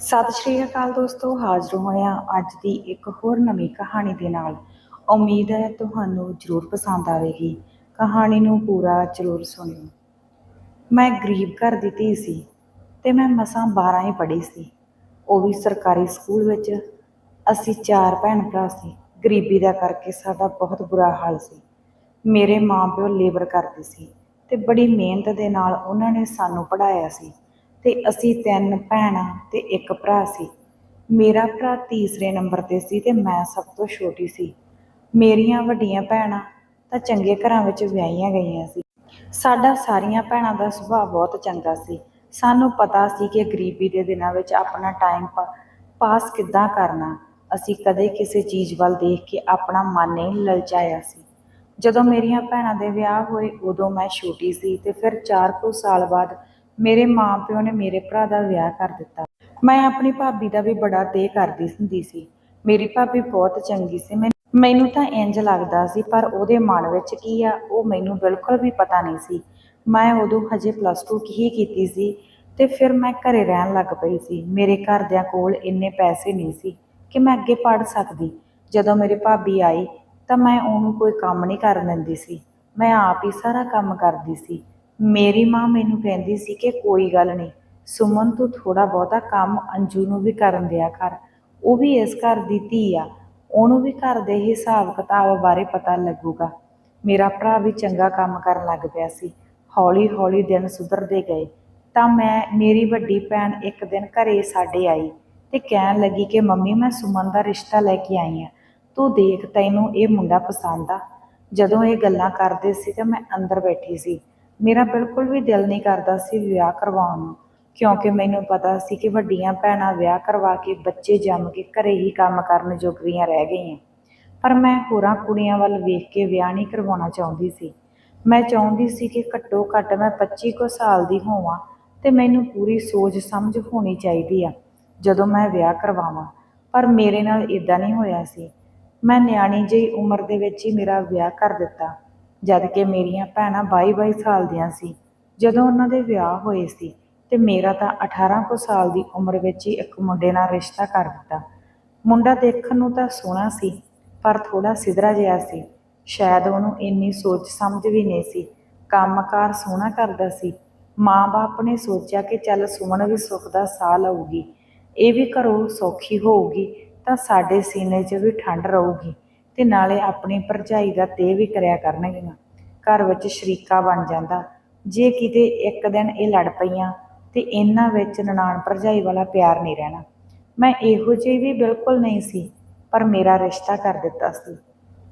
ਸਤਿ ਸ਼੍ਰੀ ਅਕਾਲ ਦੋਸਤੋ, ਹਾਜ਼ਰ ਹੋਇਆ ਅੱਜ ਦੀ ਇੱਕ ਹੋਰ ਨਵੀਂ ਕਹਾਣੀ ਦੇ ਨਾਲ। ਉਮੀਦ ਹੈ ਤੁਹਾਨੂੰ ਜ਼ਰੂਰ ਪਸੰਦ ਆਵੇਗੀ। ਕਹਾਣੀ ਨੂੰ ਪੂਰਾ ਜ਼ਰੂਰ ਸੁਣਿਓ। ਮੈਂ ਗਰੀਬ ਘਰ ਦੀ ਧੀ ਸੀ ਤੇ ਮੈਂ ਮਸਾਂ 12 ਹੀ ਪੜ੍ਹੀ ਸੀ। ਉਹ ਵੀ ਸਰਕਾਰੀ ਸਕੂਲ ਵਿੱਚ। ਅਸੀਂ ਚਾਰ ਭੈਣ ਭਰਾ ਸੀ। ਗਰੀਬੀ ਦਾ ਕਰਕੇ ਸਾਡਾ ਬਹੁਤ ਬੁਰਾ ਹਾਲ ਸੀ। ਮੇਰੇ ਮਾਂ-ਪਿਓ ਲੇਬਰ ਕਰਦੇ ਸੀ ਤੇ ਬੜੀ ਮਿਹਨਤ ਦੇ ਨਾਲ ਉਹਨਾਂ ਨੇ ਸਾਨੂੰ ਪੜ੍ਹਾਇਆ ਸੀ। ਤੇ ਅਸੀਂ ਤਿੰਨ ਭੈਣਾਂ ਤੇ ਇੱਕ ਭਰਾ ਸੀ। ਮੇਰਾ ਭਰਾ ਤੀਸਰੇ ਨੰਬਰ ਤੇ ਸੀ ਤੇ ਮੈਂ ਸਭ ਤੋਂ ਛੋਟੀ ਸੀ। ਮੇਰੀਆਂ ਵੱਡੀਆਂ ਭੈਣਾਂ ਤਾਂ ਚੰਗੇ ਘਰਾਂ ਵਿੱਚ ਵਿਆਹੀਆਂ ਗਈਆਂ ਸੀ। ਸਾਡਾ ਸਾਰੀਆਂ ਭੈਣਾਂ ਦਾ ਸੁਭਾਅ ਬਹੁਤ ਚੰਗਾ ਸੀ। ਸਾਨੂੰ ਪਤਾ ਸੀ ਕਿ ਗਰੀਬੀ ਦੇ ਦਿਨਾਂ ਵਿੱਚ ਆਪਣਾ ਟਾਈਮ ਪਾਸ ਕਿੱਦਾਂ ਕਰਨਾ। ਅਸੀਂ ਕਦੇ ਕਿਸੇ ਚੀਜ਼ ਵੱਲ ਦੇਖ ਕੇ ਆਪਣਾ ਮਨ ਨਹੀਂ ਲਲਚਾਇਆ ਸੀ। ਜਦੋਂ ਮੇਰੀਆਂ ਭੈਣਾਂ ਦੇ ਵਿਆਹ ਹੋਏ ਉਦੋਂ ਮੈਂ ਛੋਟੀ ਸੀ ਤੇ ਫਿਰ 4 ਕੁ ਸਾਲ ਬਾਅਦ ਮੇਰੇ ਮਾਂ-ਪਿਓ ਨੇ ਮੇਰੇ ਭਰਾ ਦਾ ਵਿਆਹ ਕਰ ਦਿੱਤਾ। ਮੈਂ ਆਪਣੀ ਭਾਬੀ ਦਾ ਵੀ ਬੜਾ ਤੇ ਕਰਦੀ ਹੁੰਦੀ ਸੀ। ਮੇਰੀ ਭਾਬੀ ਬਹੁਤ ਚੰਗੀ ਸੀ। ਮੈਂ, ਮੈਨੂੰ ਤਾਂ ਇੰਜ ਲੱਗਦਾ ਸੀ, ਪਰ ਉਹਦੇ ਮਨ ਵਿੱਚ ਕੀ ਆ, ਉਹ ਮੈਨੂੰ ਬਿਲਕੁਲ ਵੀ ਪਤਾ ਨਹੀਂ ਸੀ। ਮੈਂ ਉਦੋਂ ਹਜੇ ਪਲੱਸ 2 ਹੀ ਕੀਤੀ ਸੀ ਤੇ ਫਿਰ ਮੈਂ ਘਰੇ ਰਹਿਣ ਲੱਗ ਪਈ ਸੀ। ਮੇਰੇ ਘਰਦਿਆਂ ਕੋਲ ਇੰਨੇ ਪੈਸੇ ਨਹੀਂ ਸੀ ਕਿ ਮੈਂ ਅੱਗੇ ਪੜ੍ਹ ਸਕਦੀ। ਜਦੋਂ ਮੇਰੇ ਭਾਬੀ ਆਈ ਤਾਂ ਮੈਂ ਉਹਨੂੰ ਕੋਈ ਕੰਮ ਨਹੀਂ ਕਰਨ ਦਿੰਦੀ ਸੀ। ਮੈਂ ਆਪ ਹੀ ਸਾਰਾ ਕੰਮ ਕਰਦੀ ਸੀ। ਮੇਰੀ ਮਾਂ ਮੈਨੂੰ ਕਹਿੰਦੀ ਸੀ ਕਿ ਕੋਈ ਗੱਲ ਨਹੀਂ, ਸੁਮਨ ਤੂੰ ਥੋੜਾ ਬਹੁਤਾ ਕੰਮ ਅੰਜੂ ਨੂੰ ਵੀ ਕਰਨ ਦਿਆ ਕਰ, ਉਹ ਵੀ ਇਸ ਘਰ ਦੀ ਧੀ ਆ, ਉਹਨੂੰ ਵੀ ਘਰ ਦੇ ਹਿਸਾਬ ਕਿਤਾਬ ਬਾਰੇ ਪਤਾ ਲੱਗੂਗਾ। ਮੇਰਾ ਭਰਾ ਵੀ ਚੰਗਾ ਕੰਮ ਕਰਨ ਲੱਗ ਪਿਆ ਸੀ ਹੌਲੀ ਹੌਲੀ ਦਿਨ ਸੁਧਰਦੇ ਗਏ, ਤਾਂ ਮੈਂ, ਮੇਰੀ ਵੱਡੀ ਭੈਣ ਇੱਕ ਦਿਨ ਘਰੇ ਸਾਡੇ ਆਈ ਤੇ ਕਹਿਣ ਲੱਗੀ ਕਿ ਮੰਮੀ, ਮੈਂ ਸੁਮਨ ਦਾ ਰਿਸ਼ਤਾ ਲੈ ਕੇ ਆਈ ਆ, ਤੂੰ ਦੇਖ ਤੈਨੂੰ ਇਹ ਮੁੰਡਾ ਪਸੰਦ ਆ। ਜਦੋਂ ਇਹ ਗੱਲਾਂ ਕਰਦੇ ਸੀ ਤਾਂ ਮੈਂ ਅੰਦਰ ਬੈਠੀ ਸੀ। ਮੇਰਾ ਬਿਲਕੁਲ ਵੀ ਦਿਲ ਨਹੀਂ ਕਰਦਾ ਸੀ ਵਿਆਹ ਕਰਵਾਉਣ ਨੂੰ, ਕਿਉਂਕਿ ਮੈਨੂੰ ਪਤਾ ਸੀ ਕਿ ਵੱਡੀਆਂ ਭੈਣਾਂ ਵਿਆਹ ਕਰਵਾ ਕੇ ਬੱਚੇ ਜੰਮ ਕੇ ਘਰੇ ਹੀ ਕੰਮ ਕਰਨ ਜੋਗਰੀਆਂ ਰਹਿ ਗਈਆਂ। ਪਰ ਮੈਂ ਹੋਰਾਂ ਕੁੜੀਆਂ ਵੱਲ ਵੇਖ ਕੇ ਵਿਆਹ ਨਹੀਂ ਕਰਵਾਉਣਾ ਚਾਹੁੰਦੀ ਸੀ। ਮੈਂ ਚਾਹੁੰਦੀ ਸੀ ਕਿ ਘੱਟੋ ਘੱਟ ਮੈਂ 25 ਕੁ ਸਾਲ ਦੀ ਹੋਵਾਂ ਤੇ ਮੈਨੂੰ ਪੂਰੀ ਸੋਚ ਸਮਝ ਹੋਣੀ ਚਾਹੀਦੀ ਆ ਜਦੋਂ ਮੈਂ ਵਿਆਹ ਕਰਵਾਵਾਂ, ਪਰ ਮੇਰੇ ਨਾਲ ਇਦਾਂ ਨਹੀਂ ਹੋਇਆ ਸੀ। ਮੈਂ ਨਿਆਣੀ ਜਿਹੀ ਉਮਰ ਦੇ ਵਿੱਚ ਹੀ ਮੇਰਾ ਵਿਆਹ ਕਰ ਦਿੱਤਾ। ਜਦ ਕਿ ਮੇਰੀਆਂ ਭੈਣਾਂ 22-22 ਸਾਲ ਦੀਆਂ ਸੀ। ਜਦੋਂ ਉਹਨਾਂ ਦੇ ਵਿਆਹ ਹੋਏ ਸੀ ਤੇ ਮੇਰਾ ਤਾਂ 18 ਕੁ ਸਾਲ ਦੀ ਉਮਰ ਵਿੱਚ ਹੀ ਇੱਕ ਮੁੰਡੇ ਨਾਲ ਰਿਸ਼ਤਾ ਕਰ ਦਿੱਤਾ। ਮੁੰਡਾ ਦੇਖਣ ਨੂੰ ਤਾਂ ਸੋਹਣਾ ਸੀ, ਪਰ ਥੋੜਾ ਸਿਧਰਾ ਜਿਹਾ ਸੀ। ਸ਼ਾਇਦ ਉਹਨੂੰ ਇੰਨੀ ਸੋਚ ਸਮਝ ਵੀ ਨਹੀਂ ਸੀ। ਕੰਮਕਾਰ ਸੋਹਣਾ ਕਰਦਾ ਸੀ। ਮਾਂ-ਬਾਪ ਨੇ ਸੋਚਿਆ ਕਿ ਚੱਲ ਸੁਮਨ ਵੀ ਸੁੱਖ ਦਾ ਸਾਹ ਲਊਗੀ। ਇਹ ਵੀ ਘਰੋਂ ਸੌਖੀ ਹੋਊਗੀ ਤਾਂ ਸਾਡੇ ਸੀਨੇ 'ਚ ਵੀ ਠੰਡ ਰਹੂਗੀ। ਤੇ ਨਾਲੇ ਆਪਣੀ ਭਰਜਾਈ ਦਾ ਤੇ ਵੀ ਕਰਿਆ ਕਰਨਗੀਆਂ। ਘਰ ਵਿੱਚ ਸ਼ਰੀਕਾ ਬਣ ਜਾਂਦਾ। ਜੇ ਕਿਤੇ ਇੱਕ ਦਿਨ ਇਹ ਲੜ ਪਈਆਂ, ਤੇ ਇਹਨਾਂ ਵਿੱਚ ਨਨਾਣ ਭਰਜਾਈ ਵਾਲਾ ਪਿਆਰ ਨਹੀਂ ਰਹਿਣਾ। ਮੈਂ ਇਹੋ ਜਿਹੀ ਵੀ ਬਿਲਕੁਲ ਨਹੀਂ ਸੀ, ਪਰ ਮੇਰਾ ਰਿਸ਼ਤਾ ਕਰ ਦਿੱਤਾ ਸੀ।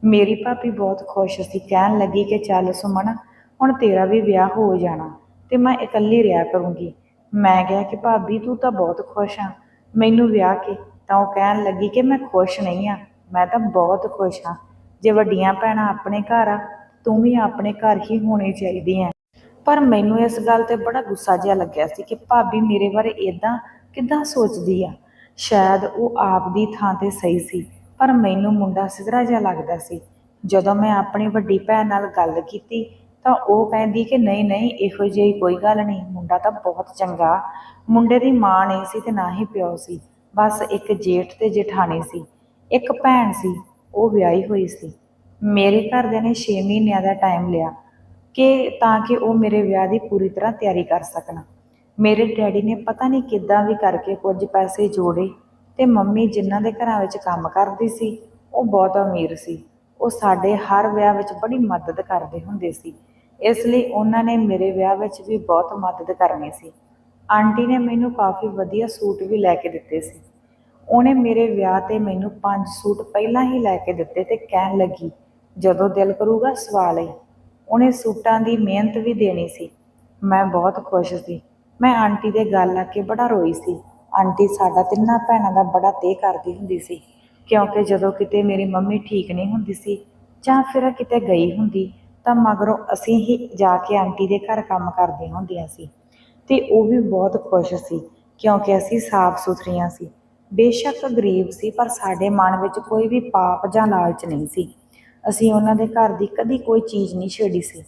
ਮੇਰੀ ਭਾਬੀ ਬਹੁਤ ਖੁਸ਼ ਸੀ, ਕਹਿਣ ਲੱਗੀ ਕਿ ਚੱਲ ਸੁਮਨ, ਹੁਣ ਤੇਰਾ ਵੀ ਵਿਆਹ ਹੋ ਜਾਣਾ ਤੇ ਮੈਂ ਇਕੱਲੀ ਰਿਹਾ ਕਰੂੰਗੀ। ਮੈਂ ਕਿਹਾ ਕਿ ਭਾਬੀ ਤੂੰ ਤਾਂ ਬਹੁਤ ਖੁਸ਼ ਆ। ਮੈਨੂੰ ਵਿਆਹ ਕੇ ਤਾਂ ਉਹ ਕਹਿਣ ਲੱਗੀ ਕਿ ਮੈਂ ਖੁਸ਼ ਨਹੀਂ ਆ। ਮੈਂ ਤਾਂ ਬਹੁਤ ਖੁਸ਼ ਹਾਂ। ਜੇ ਵੱਡੀਆਂ ਭੈਣਾਂ ਆਪਣੇ ਘਰ ਆ, ਤੂੰ ਵੀ ਆਪਣੇ ਘਰ ਹੀ ਹੋਣੀ ਚਾਹੀਦੀ ਹੈ ਪਰ ਮੈਨੂੰ ਇਸ ਗੱਲ ਤੇ ਬੜਾ ਗੁੱਸਾ ਜਿਹਾ ਲੱਗਿਆ ਸੀ ਕਿ ਭਾਬੀ ਮੇਰੇ ਬਾਰੇ ਇਦਾਂ ਕਿੱਦਾਂ ਸੋਚਦੀ ਆ। ਸ਼ਾਇਦ ਉਹ ਆਪ ਦੀ ਥਾਂ ਤੇ ਸਹੀ ਸੀ, ਪਰ ਮੈਨੂੰ ਮੁੰਡਾ ਸਿਧਰਾ ਜਿਹਾ ਲੱਗਦਾ ਸੀ। ਜਦੋਂ ਮੈਂ ਆਪਣੀ ਵੱਡੀ ਭੈਣ ਨਾਲ ਗੱਲ ਕੀਤੀ, ਤਾਂ ਉਹ ਕਹਿੰਦੀ ਕਿ ਨਹੀਂ ਨਹੀਂ, ਇਹੋ ਜਿਹੀ ਕੋਈ ਗੱਲ ਨਹੀਂ, ਮੁੰਡਾ ਤਾਂ ਬਹੁਤ ਚੰਗਾ। ਮੁੰਡੇ ਦੀ ਮਾਂ ਨਹੀਂ ਸੀ ਤੇ ਨਾ ਹੀ ਪਿਓ ਸੀ, ਬਸ ਇੱਕ ਜੇਠ ਤੇ ਜੇਠਾਣੀ ਸੀ। ਇੱਕ ਭੈਣ ਸੀ, ਉਹ ਵਿਆਹੀ ਹੋਈ ਸੀ। ਮੇਰੇ ਘਰਦਿਆਂ ਨੇ 6 ਮਹੀਨਿਆਂ ਦਾ ਟਾਈਮ ਲਿਆ ਕਿ ਤਾਂ ਕਿ ਉਹ ਮੇਰੇ ਵਿਆਹ ਦੀ ਪੂਰੀ ਤਰ੍ਹਾਂ ਤਿਆਰੀ ਕਰ ਸਕਣ। ਮੇਰੇ ਡੈਡੀ ਨੇ ਪਤਾ ਨਹੀਂ ਕਿੱਦਾਂ ਵੀ ਕਰਕੇ ਕੁਝ ਪੈਸੇ ਜੋੜੇ ਤੇ ਮੰਮੀ ਜਿਨ੍ਹਾਂ ਦੇ ਘਰਾਂ ਵਿੱਚ ਕੰਮ ਕਰਦੀ ਸੀ, ਉਹ ਬਹੁਤ ਅਮੀਰ ਸੀ। ਉਹ ਸਾਡੇ ਹਰ ਵਿਆਹ ਵਿੱਚ ਬੜੀ ਮਦਦ ਕਰਦੇ ਹੁੰਦੇ ਸੀ। ਇਸ ਲਈ ਉਹਨਾਂ ਨੇ ਮੇਰੇ ਵਿਆਹ ਵਿੱਚ ਵੀ ਬਹੁਤ ਮਦਦ ਕਰਨੀ ਸੀ। ਆਂਟੀ ਨੇ ਮੈਨੂੰ ਕਾਫੀ ਵਧੀਆ ਸੂਟ ਵੀ ਲੈ ਕੇ ਦਿੱਤੇ ਸੀ। ਉਹਨੇ ਮੇਰੇ ਵਿਆਹ ਤੇ ਮੈਨੂੰ ਪੰਜ ਸੂਟ ਪਹਿਲਾਂ ਹੀ ਲੈ ਕੇ ਦਿੱਤੇ ਤੇ ਕਹਿਣ ਲੱਗੀ, ਜਦੋਂ ਦਿਲ ਕਰੂਗਾ ਸਵਾ ਲਈ। ਉਹਨੇ ਸੂਟਾਂ ਦੀ ਮਿਹਨਤ ਵੀ ਦੇਣੀ ਸੀ। ਮੈਂ ਬਹੁਤ ਖੁਸ਼ ਸੀ। ਮੈਂ ਆਂਟੀ ਦੇ ਗੱਲ ਆ ਕੇ ਬੜਾ ਰੋਈ ਸੀ। ਆਂਟੀ ਸਾਡਾ ਤਿੰਨਾਂ ਭੈਣਾਂ ਦਾ ਬੜਾ ਤੇ ਕਰਦੀ ਹੁੰਦੀ ਸੀ, ਕਿਉਂਕਿ ਜਦੋਂ ਕਿਤੇ ਮੇਰੀ ਮੰਮੀ ਠੀਕ ਨਹੀਂ ਹੁੰਦੀ ਸੀ ਜਾਂ ਫਿਰ ਕਿਤੇ ਗਈ ਹੁੰਦੀ, ਤਾਂ ਮਗਰੋਂ ਅਸੀਂ ਹੀ ਜਾ ਕੇ ਆਂਟੀ ਦੇ ਘਰ ਕੰਮ ਕਰਦੀਆਂ ਹੁੰਦੀਆਂ ਸੀ। ਤੇ ਉਹ ਵੀ ਬਹੁਤ ਖੁਸ਼ ਸੀ, ਕਿਉਂਕਿ ਅਸੀਂ ਸਾਫ਼ ਸੁਥਰੀਆਂ ਸੀ। ਬੇਸ਼ੱਕ ਗਰੀਬ ਸੀ, ਪਰ ਸਾਡੇ ਮਨ ਵਿੱਚ ਕੋਈ ਵੀ ਪਾਪ ਜਾਂ ਲਾਲਚ ਨਹੀਂ ਸੀ। ਅਸੀਂ ਉਹਨਾਂ ਦੇ ਘਰ ਦੀ ਕਦੀ ਕੋਈ ਚੀਜ਼ ਨਹੀਂ ਛੇੜੀ ਸੀ।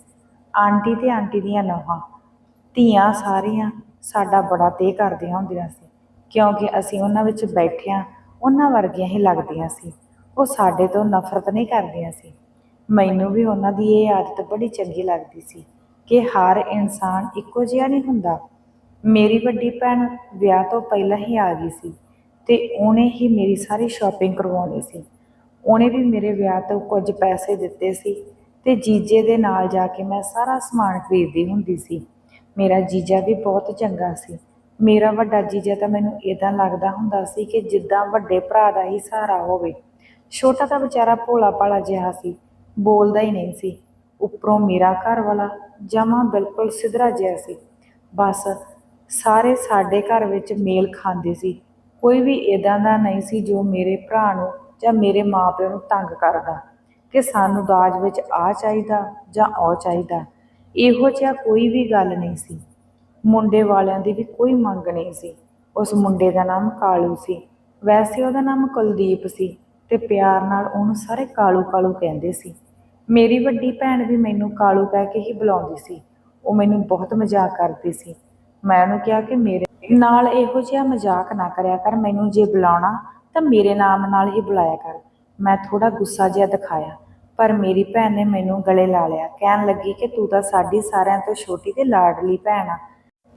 ਆਂਟੀ ਤੇ ਆਂਟੀ ਦੀਆਂ ਨੌਹਾਂ, ਧੀਆਂ ਸਾਰੀਆਂ ਸਾਡਾ ਬੜਾ ਤੇ ਕਰਦੀਆਂ ਹੁੰਦੀਆਂ ਸੀ, ਕਿਉਂਕਿ ਅਸੀਂ ਉਹਨਾਂ ਵਿੱਚ ਬੈਠਿਆਂ ਉਹਨਾਂ ਵਰਗੀਆਂ ਹੀ ਲੱਗਦੀਆਂ ਸੀ। ਉਹ ਸਾਡੇ ਤੋਂ ਨਫ਼ਰਤ ਨਹੀਂ ਕਰਦੀਆਂ ਸੀ। ਮੈਨੂੰ ਵੀ ਉਹਨਾਂ ਦੀ ਇਹ ਆਦਤ ਬੜੀ ਚੰਗੀ ਲੱਗਦੀ ਸੀ ਕਿ ਹਰ ਇਨਸਾਨ ਇੱਕੋ ਜਿਹਾ ਨਹੀਂ ਹੁੰਦਾ। ਮੇਰੀ ਵੱਡੀ ਭੈਣ ਵਿਆਹ ਤੋਂ ਪਹਿਲਾਂ ਹੀ ਆ ਗਈ ਸੀ। ਤੇ ਉਹਨੇ ਹੀ ਮੇਰੀ ਸਾਰੀ ਸ਼ਾਪਿੰਗ ਕਰਵਾਉਣੀ ਸੀ। ਉਹਨੇ ਵੀ ਮੇਰੇ ਵਿਆਹ ਤੋਂ ਕੁਝ ਪੈਸੇ ਦਿੱਤੇ ਸੀ ਤੇ ਜੀਜੇ ਦੇ ਨਾਲ ਜਾ ਕੇ ਮੈਂ ਸਾਰਾ ਸਮਾਨ ਖਰੀਦਦੀ ਹੁੰਦੀ ਸੀ। ਮੇਰਾ ਜੀਜਾ ਵੀ ਬਹੁਤ ਚੰਗਾ ਸੀ। ਮੇਰਾ ਵੱਡਾ ਜੀਜਾ ਤਾਂ ਮੈਨੂੰ ਇਦਾਂ ਲੱਗਦਾ ਹੁੰਦਾ ਸੀ ਕਿ ਜਿੱਦਾਂ ਵੱਡੇ ਭਰਾ ਦਾ ਹੀ ਸਹਾਰਾ ਹੋਵੇ। ਛੋਟਾ ਤਾਂ ਵਿਚਾਰਾ ਭੋਲਾ ਭਾਲਾ ਜਿਹਾ ਸੀ, ਬੋਲਦਾ ਹੀ ਨਹੀਂ ਸੀ। ਉੱਪਰੋਂ ਮੇਰਾ ਘਰ ਵਾਲਾ ਜਮਾਂ ਬਿਲਕੁਲ ਸਿਧਰਾ ਜਿਹਾ ਸੀ। ਬਸ ਸਾਰੇ ਸਾਡੇ ਘਰ ਵਿੱਚ ਮੇਲ ਖਾਂਦੇ ਸੀ। ਕੋਈ ਵੀ ਇਦਾਂ ਦਾ ਨਹੀਂ ਸੀ ਜੋ ਮੇਰੇ ਭਰਾ ਨੂੰ ਜਾਂ ਮੇਰੇ ਮਾਪਿਆਂ ਨੂੰ ਤੰਗ ਕਰਦਾ ਕਿ ਸਾਨੂੰ ਦਾਜ ਵਿੱਚ ਆ ਚਾਹੀਦਾ ਜਾਂ ਉਹ ਚਾਹੀਦਾ। ਇਹੋ ਜਿਹਾ ਕੋਈ ਵੀ ਗੱਲ ਨਹੀਂ ਸੀ। ਮੁੰਡੇ ਵਾਲਿਆਂ ਦੀ ਵੀ ਕੋਈ ਮੰਗ ਨਹੀਂ ਸੀ। ਉਸ ਮੁੰਡੇ ਦਾ ਨਾਮ ਕਾਲੂ ਸੀ। ਵੈਸੇ ਉਹਦਾ ਨਾਮ ਕੁਲਦੀਪ ਸੀ ਤੇ ਪਿਆਰ ਨਾਲ ਉਹਨੂੰ ਸਾਰੇ ਕਾਲੂ ਕਾਲੂ ਕਹਿੰਦੇ ਸੀ। ਮੇਰੀ ਵੱਡੀ ਭੈਣ ਵੀ ਮੈਨੂੰ ਕਾਲੂ ਕਹਿ ਕੇ ਹੀ ਬੁਲਾਉਂਦੀ ਸੀ। ਉਹ ਮੈਨੂੰ ਬਹੁਤ ਮਜ਼ਾਕ ਕਰਦੀ ਸੀ। ਮੈਂ ਉਹਨੂੰ ਕਿਹਾ ਕਿ ਮੇਰੇ ਨਾਲ ਇਹੋ ਜਿਹਾ ਮਜ਼ਾਕ ਨਾ ਕਰਿਆ ਕਰ, ਮੈਨੂੰ ਜੇ ਬੁਲਾਉਣਾ ਤਾਂ ਮੇਰੇ ਨਾਮ ਨਾਲ ਹੀ ਬੁਲਾਇਆ ਕਰ। ਮੈਂ ਥੋੜਾ ਗੁੱਸਾ ਜਿਹਾ ਦਿਖਾਇਆ, ਪਰ ਮੇਰੀ ਭੈਣ ਨੇ ਮੈਨੂੰ ਗਲੇ ਲਾ ਲਿਆ, ਕਹਿਣ ਲੱਗੀ ਕਿ ਤੂੰ ਤਾਂ ਸਾਡੀ ਸਾਰਿਆਂ ਤੋਂ ਛੋਟੀ ਤੇ ਲਾਡਲੀ ਭੈਣ ਆ।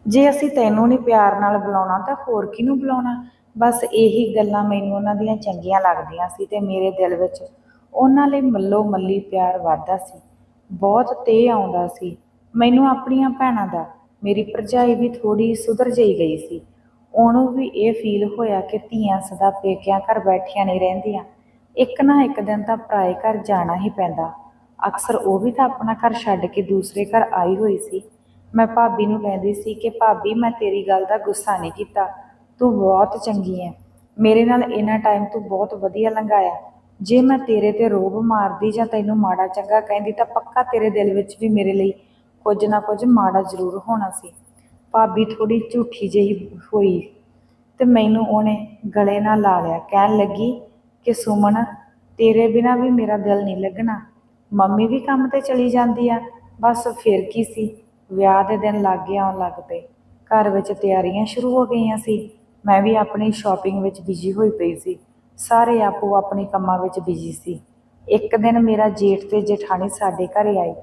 ਜੇ ਅਸੀਂ ਤੈਨੂੰ ਨਹੀਂ ਪਿਆਰ ਨਾਲ ਬੁਲਾਉਣਾ ਤਾਂ ਹੋਰ ਕਿਹਨੂੰ ਬੁਲਾਉਣਾ? ਬਸ ਇਹੀ ਗੱਲਾਂ ਮੈਨੂੰ ਉਹਨਾਂ ਦੀਆਂ ਚੰਗੀਆਂ ਲੱਗਦੀਆਂ ਸੀ ਤੇ ਮੇਰੇ ਦਿਲ ਵਿੱਚ ਉਹਨਾਂ ਲਈ ਮੱਲੋ ਮੱਲੀ ਪਿਆਰ ਵੱਧਦਾ ਸੀ। ਬਹੁਤ ਤੇ ਆਉਂਦਾ ਸੀ, ਮੈਨੂੰ ਆਪਣੀਆਂ ਭੈਣਾਂ ਦਾ ਮੇਰੀ ਭਰਜਾਈ ਵੀ ਥੋੜੀ ਸੁਧਰ ਜਿਹੀ ਗਈ ਸੀ। ਉਹਨੂੰ ਵੀ ਇਹ ਫੀਲ ਹੋਇਆ ਕਿ ਧੀਆਂ ਸਦਾ ਪੇਕਿਆਂ ਘਰ ਬੈਠੀਆਂ ਨਹੀਂ ਰਹਿੰਦੀਆਂ। ਇੱਕ ਨਾ ਇੱਕ ਦਿਨ ਤਾਂ ਪਰਾਏ ਘਰ ਜਾਣਾ ਹੀ ਪੈਂਦਾ। ਅਕਸਰ ਉਹ ਵੀ ਤਾਂ ਆਪਣਾ ਘਰ ਛੱਡ ਕੇ ਦੂਸਰੇ ਘਰ ਆਈ ਹੋਈ ਸੀ। ਮੈਂ ਭਾਬੀ ਨੂੰ ਕਹਿੰਦੀ ਸੀ ਕਿ, ਭਾਬੀ, ਮੈਂ ਤੇਰੀ ਗੱਲ ਦਾ ਗੁੱਸਾ ਨਹੀਂ ਕੀਤਾ। ਤੂੰ ਬਹੁਤ ਚੰਗੀ ਹੈ ਮੇਰੇ ਨਾਲ ਇੰਨਾ ਟਾਈਮ ਤੂੰ ਬਹੁਤ ਵਧੀਆ ਲੰਘਾਇਆ। ਜੇ ਮੈਂ ਤੇਰੇ ਤੇ ਰੋਬ ਮਾਰਦੀ ਜਾਂ ਤੈਨੂੰ ਮਾੜਾ ਚੰਗਾ ਕਹਿੰਦੀ ਤਾਂ ਪੱਕਾ ਤੇਰੇ ਦਿਲ ਵਿੱਚ ਵੀ ਮੇਰੇ ਲਈ ਕੁਝ ਨਾ ਕੁਝ ਮਾੜਾ ਜ਼ਰੂਰ ਹੋਣਾ ਸੀ। ਭਾਬੀ ਥੋੜੀ ਝੂਠੀ ਜਿਹੀ ਹੋਈ ਤੇ ਮੈਨੂੰ ਉਹਨੇ ਗਲੇ ਨਾਲ ਲਾ ਲਿਆ। ਕਹਿਣ ਲੱਗੀ ਕਿ, ਸੁਮਨ, ਤੇਰੇ ਬਿਨਾ ਵੀ ਮੇਰਾ ਦਿਲ ਨਹੀਂ ਲੱਗਣਾ। ਮੰਮੀ ਵੀ ਕੰਮ ਤੇ ਚਲੀ ਜਾਂਦੀ ਆ। ਬਸ ਫਿਰ ਕੀ ਸੀ? ਵਿਆਹ ਦੇ ਦਿਨ ਲੱਗੇ ਆਉਣ ਲੱਗ ਪਏ। ਘਰ ਵਿੱਚ ਤਿਆਰੀਆਂ ਸ਼ੁਰੂ ਹੋ ਗਈਆਂ ਸੀ। ਮੈਂ ਵੀ ਆਪਣੀ ਸ਼ਾਪਿੰਗ ਵਿੱਚ ਬਿਜ਼ੀ ਹੋਈ ਪਈ ਸੀ। ਸਾਰੇ ਆਪੋ ਆਪਣੇ ਕੰਮਾਂ ਵਿੱਚ ਬਿਜ਼ੀ ਸੀ। ਇੱਕ ਦਿਨ ਮੇਰਾ ਜੇਠ ਤੇ ਜੇਠਾਣੀ ਸਾਡੇ ਘਰੇ ਆਈ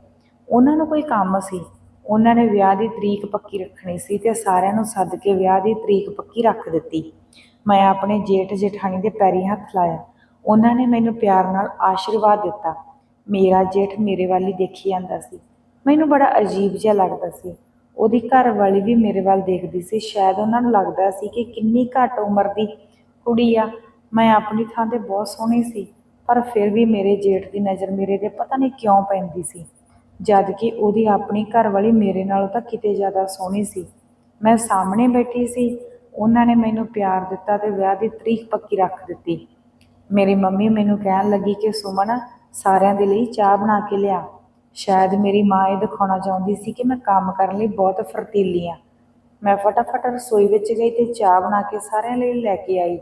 ਉਹਨਾਂ ਨੂੰ ਕੋਈ ਕੰਮ ਸੀ। ਉਹਨਾਂ ਨੇ ਵਿਆਹ ਦੀ ਤਰੀਕ ਪੱਕੀ ਰੱਖਣੀ ਸੀ ਤੇ ਸਾਰਿਆਂ ਨੂੰ ਸੱਦ ਕੇ ਵਿਆਹ ਦੀ ਤਰੀਕ ਪੱਕੀ ਰੱਖ ਦਿੱਤੀ। ਮੈਂ ਆਪਣੇ ਜੇਠ ਜੇਠਾਣੀ ਦੇ ਪੈਰੀ ਹੱਥ ਲਾਇਆ। ਉਹਨਾਂ ਨੇ ਮੈਨੂੰ ਪਿਆਰ ਨਾਲ ਆਸ਼ੀਰਵਾਦ ਦਿੱਤਾ। ਮੇਰਾ ਜੇਠ ਮੇਰੇ ਵੱਲ ਹੀ ਦੇਖੀ ਜਾਂਦਾ ਸੀ। ਮੈਨੂੰ ਬੜਾ ਅਜੀਬ ਜਿਹਾ ਲੱਗਦਾ ਸੀ। ਉਹਦੀ ਘਰ ਵਾਲੀ ਵੀ ਮੇਰੇ ਵੱਲ ਦੇਖਦੀ ਸੀ। ਸ਼ਾਇਦ ਉਹਨਾਂ ਨੂੰ ਲੱਗਦਾ ਸੀ ਕਿ ਕਿੰਨੀ ਘੱਟ ਉਮਰ ਦੀ ਕੁੜੀ ਆ। ਮੈਂ ਆਪਣੀ ਥਾਂ ਤੇ ਬਹੁਤ ਸੋਹਣੀ ਸੀ। ਪਰ ਫਿਰ ਵੀ ਮੇਰੇ ਜੇਠ ਦੀ ਨਜ਼ਰ ਮੇਰੇ ਤੇ ਪਤਾ ਨਹੀਂ ਕਿਉਂ ਪੈਂਦੀ ਸੀ। ਜਦ ਕਿ ਉਹਦੀ ਆਪਣੀ ਘਰ ਵਾਲੀ ਮੇਰੇ ਨਾਲੋਂ ਤਾਂ ਕਿਤੇ ਜ਼ਿਆਦਾ ਸੋਹਣੀ ਸੀ। ਮੈਂ ਸਾਹਮਣੇ ਬੈਠੀ ਸੀ। ਉਹਨਾਂ ਨੇ ਮੈਨੂੰ ਪਿਆਰ ਦਿੱਤਾ ਤੇ ਵਿਆਹ ਦੀ ਤਰੀਕ ਪੱਕੀ ਰੱਖ ਦਿੱਤੀ। ਮੇਰੀ ਮੰਮੀ ਮੈਨੂੰ ਕਹਿਣ ਲੱਗੀ ਕਿ ਸੁਮਨ ਸਾਰਿਆਂ ਦੇ ਲਈ ਚਾਹ ਬਣਾ ਕੇ ਲਿਆ। ਸ਼ਾਇਦ ਮੇਰੀ ਮਾਂ ਇਹ ਦਿਖਾਉਣਾ ਚਾਹੁੰਦੀ ਸੀ ਕਿ ਮੈਂ ਕੰਮ ਕਰਨ ਲਈ ਬਹੁਤ ਫਰਤੀਲੀ ਆ ਮੈਂ ਫਟਾਫਟ ਰਸੋਈ ਵਿੱਚ ਗਈ ਤੇ ਚਾਹ ਬਣਾ ਕੇ ਸਾਰਿਆਂ ਲਈ ਲੈ ਕੇ ਆਈ।